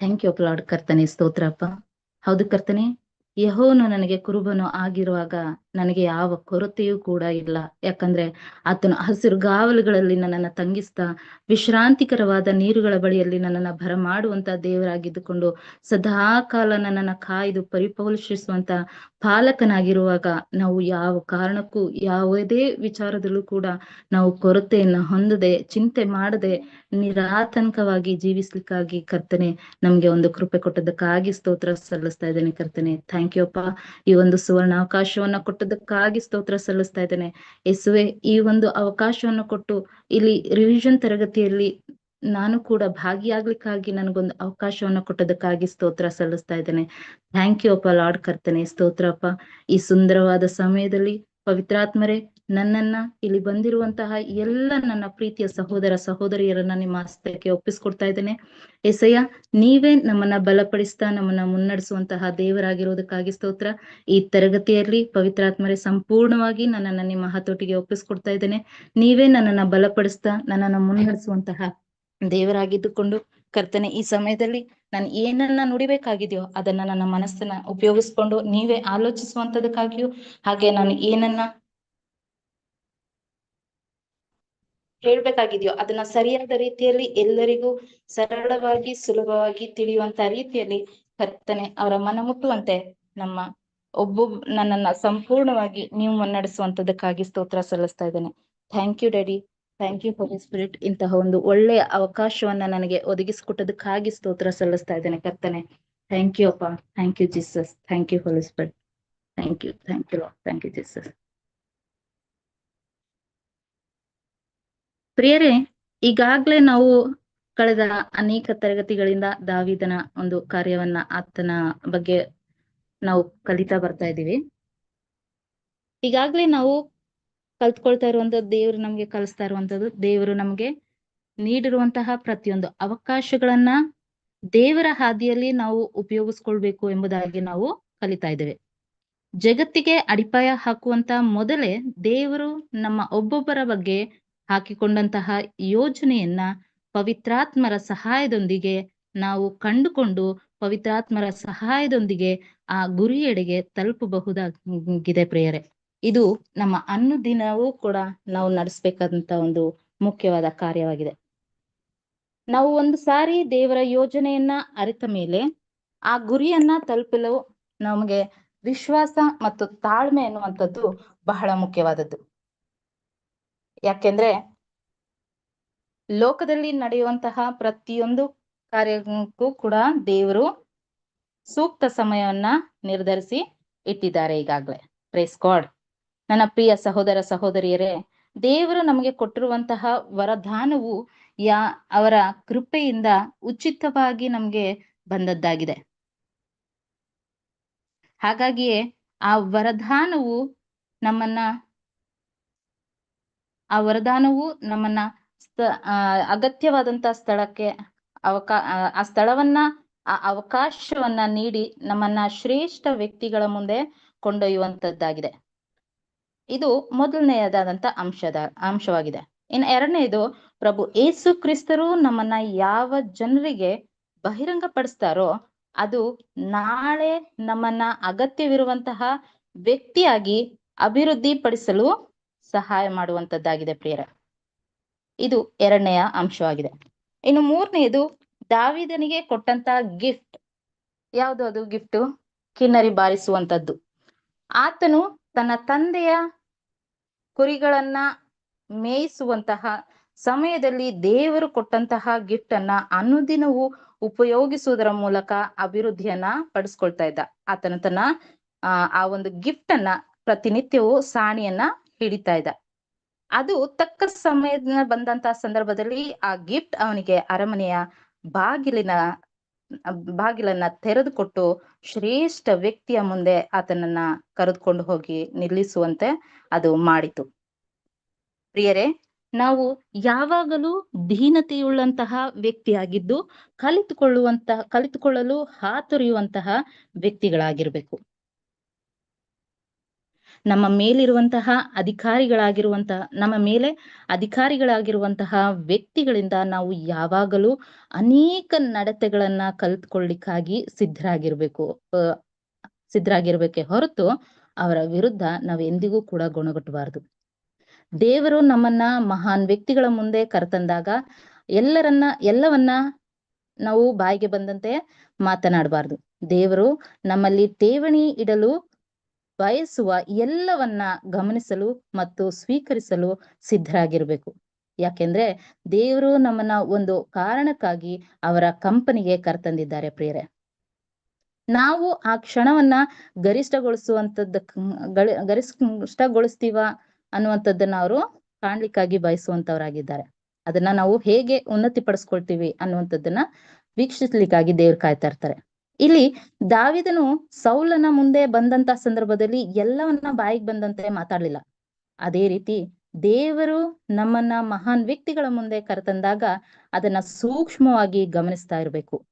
Thank you lord ಕರ್ತನೆ ಸ್ತೋತ್ರಪ್ಪ. ಹೌದು ಕರ್ತನೆ ಯಹೋನು ನನಗೆ ಕುರುಬನು ಆಗಿರುವಾಗ ನನಗೆ ಯಾವ ಕೊರತೆಯೂ ಕೂಡ ಇಲ್ಲ. ಯಾಕಂದ್ರೆ ಆತನು ಹಸಿರುಗಾವಲುಗಳಲ್ಲಿ ನನ್ನನ್ನು ತಂಗಿಸ್ತಾ ವಿಶ್ರಾಂತಿಕರವಾದ ನೀರುಗಳ ಬಳಿಯಲ್ಲಿ ನನ್ನನ್ನು ಬರಮಾಡುವಂತ ದೇವರಾಗಿದ್ದುಕೊಂಡು ಸದಾ ಕಾಲ ನನ್ನನ್ನು ಕಾಯ್ದು ಪರಿಪೋಷಿಸುವಂತ ಪಾಲಕನಾಗಿರುವಾಗ ನಾವು ಯಾವ ಕಾರಣಕ್ಕೂ ಯಾವುದೇ ವಿಚಾರದಲ್ಲೂ ಕೂಡ ನಾವು ಕೊರತೆಯನ್ನು ಹೊಂದದೆ, ಚಿಂತೆ ಮಾಡದೆ, ನಿರಾತಂಕವಾಗಿ ಜೀವಿಸ್ಲಿಕ್ಕಾಗಿ ಕರ್ತನೆ ನಮ್ಗೆ ಒಂದು ಕೃಪೆ ಕೊಟ್ಟದಕ್ಕಾಗಿ ಸ್ತೋತ್ರ ಸಲ್ಲಿಸ್ತಾ ಇದ್ದೇನೆ ಕರ್ತನೆ. ಥ್ಯಾಂಕ್ ಯು ಅಪ್ಪ. ಈ ಒಂದು ಸುವರ್ಣ ಅವಕಾಶವನ್ನ ಕೊಟ್ಟದಕ್ಕಾಗಿ ಸ್ತೋತ್ರ ಸಲ್ಲಿಸ್ತಾ ಇದ್ದೇನೆ. ಯೇಸುವೆ, ಈ ಒಂದು ಅವಕಾಶವನ್ನು ಕೊಟ್ಟು ಇಲ್ಲಿ ರಿವಿಷನ್ ತರಗತಿಯಲ್ಲಿ ನಾನು ಕೂಡ ಭಾಗಿಯಾಗ್ಲಿಕ್ಕಾಗಿ ನನಗೊಂದು ಅವಕಾಶವನ್ನ ಕೊಟ್ಟದಕ್ಕಾಗಿ ಸ್ತೋತ್ರ ಸಲ್ಲಿಸ್ತಾ ಇದ್ದೇನೆ. ಥ್ಯಾಂಕ್ ಯು ಅಪ್ಪ ಲಾರ್ಡ್ ಕರ್ತನೆ, ಸ್ತೋತ್ರ ಅಪ್ಪ. ಈ ಸುಂದರವಾದ ಸಮಯದಲ್ಲಿ ಪವಿತ್ರಾತ್ಮರೇ ನನ್ನನ್ನ ಇಲ್ಲಿ ಬಂದಿರುವಂತಹ ಎಲ್ಲ ನನ್ನ ಪ್ರೀತಿಯ ಸಹೋದರ ಸಹೋದರಿಯರನ್ನ ನಿಮ್ಮ ಹಸ್ತಕ್ಕೆ ಒಪ್ಪಿಸ್ಕೊಡ್ತಾ ಇದ್ದೇನೆ. ಎಸಯ್ಯ ನೀವೇ ನಮ್ಮನ್ನ ಬಲಪಡಿಸ್ತಾ ನಮ್ಮನ್ನ ಮುನ್ನಡೆಸುವಂತಹ ದೇವರಾಗಿರೋದಕ್ಕಾಗಿ ಸ್ತೋತ್ರ. ಈ ತರಗತಿಯಲ್ಲಿ ಪವಿತ್ರಾತ್ಮರೇ ಸಂಪೂರ್ಣವಾಗಿ ನನ್ನನ್ನ ನಿಮ್ಮ ಹತೋಟಿಗೆ ಒಪ್ಪಿಸ್ಕೊಡ್ತಾ ಇದ್ದೇನೆ. ನೀವೇ ನನ್ನನ್ನ ಬಲಪಡಿಸ್ತಾ ನನ್ನನ್ನ ಮುನ್ನಡೆಸುವಂತಹ ದೇವರಾಗಿದ್ದುಕೊಂಡು ಕರ್ತನೆ, ಈ ಸಮಯದಲ್ಲಿ ನಾನು ಏನನ್ನ ನುಡಿಬೇಕಾಗಿದೆಯೋ ಅದನ್ನ ನನ್ನ ಮನಸ್ಸನ್ನ ಉಪಯೋಗಿಸ್ಕೊಂಡು ನೀವೇ ಆಲೋಚಿಸುವಂತದಕ್ಕಾಗಿಯೂ ಹಾಗೆ ನಾನು ಏನನ್ನ ಹೇಳ್ಬೇಕಾಗಿದೆಯೋ, ಅದನ್ನ ಸರಿಯಾದ ರೀತಿಯಲ್ಲಿ ಎಲ್ಲರಿಗೂ ಸರಳವಾಗಿ, ಸುಲಭವಾಗಿ ತಿಳಿಯುವಂತ ರೀತಿಯಲ್ಲಿ ಕರ್ತನೆ ಅವರ ಮನ ಮುಟ್ಟುವಂತೆ ನಮ್ಮ ಒಬ್ಬೊಬ್ ನನ್ನನ್ನ ಸಂಪೂರ್ಣವಾಗಿ ನೀವು ಮುನ್ನಡೆಸುವಂತದಕ್ಕಾಗಿ ಸ್ತೋತ್ರ ಸಲ್ಲಿಸ್ತಾ ಇದ್ದೇನೆ. Thank you daddy thank you Holy Spirit ಇಂತಹ ಒಂದು ಒಳ್ಳೆಯ ಅವಕಾಶವನ್ನ ನನಗೆ ಒದಗಿಸಿಕೊಟ್ಟದಕ್ಕಾಗಿ ಸ್ತೋತ್ರ ಸಲ್ಲಿಸ್ತಾ ಇದ್ದೇನೆ ಕರ್ತನೆ. ಥ್ಯಾಂಕ್ ಯು ಅಪ್ಪ. Thank you Jesus thank you Holy Spirit thank you thank you thank you Jesus ಪ್ರಿಯರೇ, ಈಗಾಗ್ಲೇ ನಾವು ಕಳೆದ ಅನೇಕ ತರಗತಿಗಳಿಂದ ದಾವಿದನ ಒಂದು ಕಾರ್ಯವನ್ನ ಆತನ ಬಗ್ಗೆ ನಾವು ಕಲಿತಾ ಬರ್ತಾ ಇದ್ದೀವಿ. ಈಗಾಗ್ಲೇ ನಾವು ಕಲ್ತ್ಕೊಳ್ತಾ ಇರುವಂತದ್ದು ದೇವರು ನಮ್ಗೆ ಕಲಿಸ್ತಾ ಇರುವಂತದ್ದು ದೇವರು ನಮ್ಗೆ ನೀಡಿರುವಂತಹ ಪ್ರತಿಯೊಂದು ಅವಕಾಶಗಳನ್ನ ದೇವರ ಹಾದಿಯಲ್ಲಿ ನಾವು ಉಪಯೋಗಿಸ್ಕೊಳ್ಬೇಕು ಎಂಬುದಾಗಿ ನಾವು ಕಲಿತಾ ಇದ್ದೇವೆ. ಜಗತ್ತಿಗೆ ಅಡಿಪಾಯ ಹಾಕುವಂತ ಮೊದಲೇ ದೇವರು ನಮ್ಮ ಒಬ್ಬೊಬ್ಬರ ಬಗ್ಗೆ ಹಾಕಿಕೊಂಡಂತಹ ಯೋಜನೆಯನ್ನ ಪವಿತ್ರಾತ್ಮರ ಸಹಾಯದೊಂದಿಗೆ ನಾವು ಕಂಡುಕೊಂಡು ಪವಿತ್ರಾತ್ಮರ ಸಹಾಯದೊಂದಿಗೆ ಆ ಗುರಿಯೆಡೆಗೆ ತಲುಪಬಹುದಾಗಿದೆ ಪ್ರೇಯರೆ. ಇದು ನಮ್ಮ ಅನುದಿನವೂ ಕೂಡ ನಾವು ನಡೆಸ್ಬೇಕಾದಂತ ಒಂದು ಮುಖ್ಯವಾದ ಕಾರ್ಯವಾಗಿದೆ. ನಾವು ಒಂದು ಸಾರಿ ದೇವರ ಯೋಜನೆಯನ್ನ ಅರಿತ ಮೇಲೆ ಆ ಗುರಿಯನ್ನ ತಲುಪಲು ನಮಗೆ ವಿಶ್ವಾಸ ಮತ್ತು ತಾಳ್ಮೆ ಅನ್ನುವಂಥದ್ದು ಬಹಳ ಮುಖ್ಯವಾದದ್ದು. ಯಾಕೆಂದ್ರೆ ಲೋಕದಲ್ಲಿ ನಡೆಯುವಂತಹ ಪ್ರತಿಯೊಂದು ಕಾರ್ಯಕ್ಕೂ ಕೂಡ ದೇವರು ಸೂಕ್ತ ಸಮಯವನ್ನ ನಿರ್ಧರಿಸಿ ಇಟ್ಟಿದ್ದಾರೆ ಈಗಾಗಲೇ. ಪ್ರೇಸ್ ಗಾಡ್ ನನ್ನ ಪ್ರಿಯ ಸಹೋದರ ಸಹೋದರಿಯರೇ, ದೇವರು ನಮಗೆ ಕೊಟ್ಟಿರುವಂತಹ ವರದಾನವು ಯಾ, ಅವರ ಕೃಪೆಯಿಂದ ಉಚಿತವಾಗಿ ನಮ್ಗೆ ಬಂದದ್ದಾಗಿದೆ. ಹಾಗಾಗಿಯೇ ಆ ವರದಾನವು ನಮ್ಮನ್ನ ಆ ವರದಾನವು ನಮ್ಮನ್ನ ಸ್ಥ ಅಗತ್ಯವಾದಂತ ಸ್ಥಳಕ್ಕೆ ಅವಕಾ, ಆ ಸ್ಥಳವನ್ನ, ಆ ಅವಕಾಶವನ್ನ ನೀಡಿ ನಮ್ಮನ್ನ ಶ್ರೇಷ್ಠ ವ್ಯಕ್ತಿಗಳ ಮುಂದೆ ಕೊಂಡೊಯ್ಯುವಂತದ್ದಾಗಿದೆ. ಇದು ಮೊದಲನೆಯದಾದಂತ ಅಂಶದ, ಅಂಶವಾಗಿದೆ. ಇನ್ ಎರಡನೇದು, ಪ್ರಭು ಏಸು ಕ್ರಿಸ್ತರು ನಮ್ಮನ್ನ ಯಾವ ಜನರಿಗೆ ಬಹಿರಂಗ ಪಡಿಸ್ತಾರೋ ಅದು ನಾಳೆ ನಮ್ಮನ್ನ ಅಗತ್ಯವಿರುವಂತಹ ವ್ಯಕ್ತಿಯಾಗಿ ಅಭಿವೃದ್ಧಿ ಪಡಿಸಲು ಸಹಾಯ ಮಾಡುವಂತದ್ದಾಗಿದೆ ಪ್ರಿಯರ. ಇದು ಎರಡನೆಯ ಅಂಶವಾಗಿದೆ. ಇನ್ನು ಮೂರನೆಯದು, ದಾವಿದನಿಗೆ ಕೊಟ್ಟಂತ ಗಿಫ್ಟ್ ಯಾವುದು ಅದು ಗಿಫ್ಟ್ ಕಿನ್ನರಿ ಬಾರಿಸುವಂತದ್ದು. ಆತನು ತನ್ನ ತಂದೆಯ ಕುರಿಗಳನ್ನ ಮೇಯಿಸುವಂತಹ ಸಮಯದಲ್ಲಿ ದೇವರು ಕೊಟ್ಟಂತಹ ಗಿಫ್ಟ್ ಅನ್ನ ಅನುದಿನವೂ ಉಪಯೋಗಿಸುವುದರ ಮೂಲಕ ಅಭಿವೃದ್ಧಿಯನ್ನ ಪಡಿಸ್ಕೊಳ್ತಾ ಇದ್ದ. ಆತನ ತನ್ನ, ಆ ಒಂದು ಗಿಫ್ಟ್ ಅನ್ನ ಪ್ರತಿನಿತ್ಯವೂ ಸಾಣಿಯನ್ನ ಹಿಡಿತಾ ಇದ್ದ. ಅದು ತಕ್ಕ ಸಮಯದ ಬಂದಂತ ಸಂದರ್ಭದಲ್ಲಿ ಆ ಗಿಫ್ಟ್ ಅವನಿಗೆ ಅರಮನೆಯ ಬಾಗಿಲಿನ, ಬಾಗಿಲನ್ನ ತೆರೆದುಕೊಟ್ಟು ಶ್ರೇಷ್ಠ ವ್ಯಕ್ತಿಯ ಮುಂದೆ ಆತನನ್ನ ಕರೆದುಕೊಂಡು ಹೋಗಿ ನಿಲ್ಲಿಸುವಂತೆ ಅದು ಮಾಡಿತು. ಪ್ರಿಯರೇ, ನಾವು ಯಾವಾಗಲೂ ದೀನತೆಯುಳ್ಳಂತಹ ವ್ಯಕ್ತಿಯಾಗಿದ್ದು ಕಲಿತುಕೊಳ್ಳುವಂತಹ ಕಲಿತುಕೊಳ್ಳಲು ಹಾತೊರೆಯುವಂತಹ ವ್ಯಕ್ತಿಗಳಾಗಿರ್ಬೇಕು. ನಮ್ಮ ಮೇಲಿರುವಂತಹ ಅಧಿಕಾರಿಗಳಾಗಿರುವಂತಹ ನಮ್ಮ ಮೇಲೆ ಅಧಿಕಾರಿಗಳಾಗಿರುವಂತಹ ವ್ಯಕ್ತಿಗಳಿಂದ ನಾವು ಯಾವಾಗಲೂ ಅನೇಕ ನಡತೆಗಳನ್ನ ಕಲ್ತ್ಕೊಳ್ಳಿಕ್ಕಾಗಿ ಸಿದ್ಧರಾಗಿರ್ಬೇಕು. ಅಹ್ ಸಿದ್ಧರಾಗಿರ್ಬೇಕೆ ಹೊರತು ಅವರ ವಿರುದ್ಧ ನಾವು ಎಂದಿಗೂ ಕೂಡ ಗುಣಗಟ್ಟಬಾರದು. ದೇವರು ನಮ್ಮನ್ನ ಮಹಾನ್ ವ್ಯಕ್ತಿಗಳ ಮುಂದೆ ಕರೆತಂದಾಗ ಎಲ್ಲರನ್ನ, ಎಲ್ಲವನ್ನ ನಾವು ಬಾಯಿಗೆ ಬಂದಂತೆ ಮಾತನಾಡಬಾರ್ದು. ದೇವರು ನಮ್ಮಲ್ಲಿ ಠೇವಣಿ ಇಡಲು ಬಯಸುವ ಎಲ್ಲವನ್ನ ಗಮನಿಸಲು ಮತ್ತು ಸ್ವೀಕರಿಸಲು ಸಿದ್ಧರಾಗಿರ್ಬೇಕು. ಯಾಕೆಂದ್ರೆ ದೇವರು ನಮ್ಮನ್ನ ಒಂದು ಕಾರಣಕ್ಕಾಗಿ ಅವರ ಕಂಪನಿಗೆ ಕರ್ತಂದಿದ್ದಾರೆ ಪ್ರಿಯರೇ. ನಾವು ಆ ಕ್ಷಣವನ್ನ ಗರಿಷ್ಠಗೊಳಿಸುವಂತದ್ದ ಗರಿಷ್ಠಗೊಳಿಸ್ತೀವ ಅನ್ನುವಂಥದ್ದನ್ನ ಅವರು ಕಾಣ್ಲಿಕ್ಕಾಗಿ ಬಯಸುವಂತವರಾಗಿದ್ದಾರೆ. ಅದನ್ನ ನಾವು ಹೇಗೆ ಉನ್ನತಿ ಪಡಿಸ್ಕೊಳ್ತೀವಿ ಅನ್ನುವಂಥದ್ದನ್ನ ವೀಕ್ಷಿಸ್ಲಿಕ್ಕಾಗಿ ದೇವ್ರು ಕಾಯ್ತಾ ಇರ್ತಾರೆ. ಇಲ್ಲಿ ದಾವಿದನು ಸೌಲನ ಮುಂದೆ ಬಂದಂತ ಸಂದರ್ಭದಲ್ಲಿ ಎಲ್ಲವನ್ನ ಬಾಯಿಗೆ ಬಂದಂತೆ ಮಾತಾಡ್ಲಿಲ್ಲ. ಅದೇ ರೀತಿ ದೇವರು ನಮ್ಮನ್ನ ಮಹಾನ್ ವ್ಯಕ್ತಿಗಳ ಮುಂದೆ ಕರೆತಂದಾಗ ಅದನ್ನ ಸೂಕ್ಷ್ಮವಾಗಿ ಗಮನಿಸ್ತಾ ಇರ್ಬೇಕು.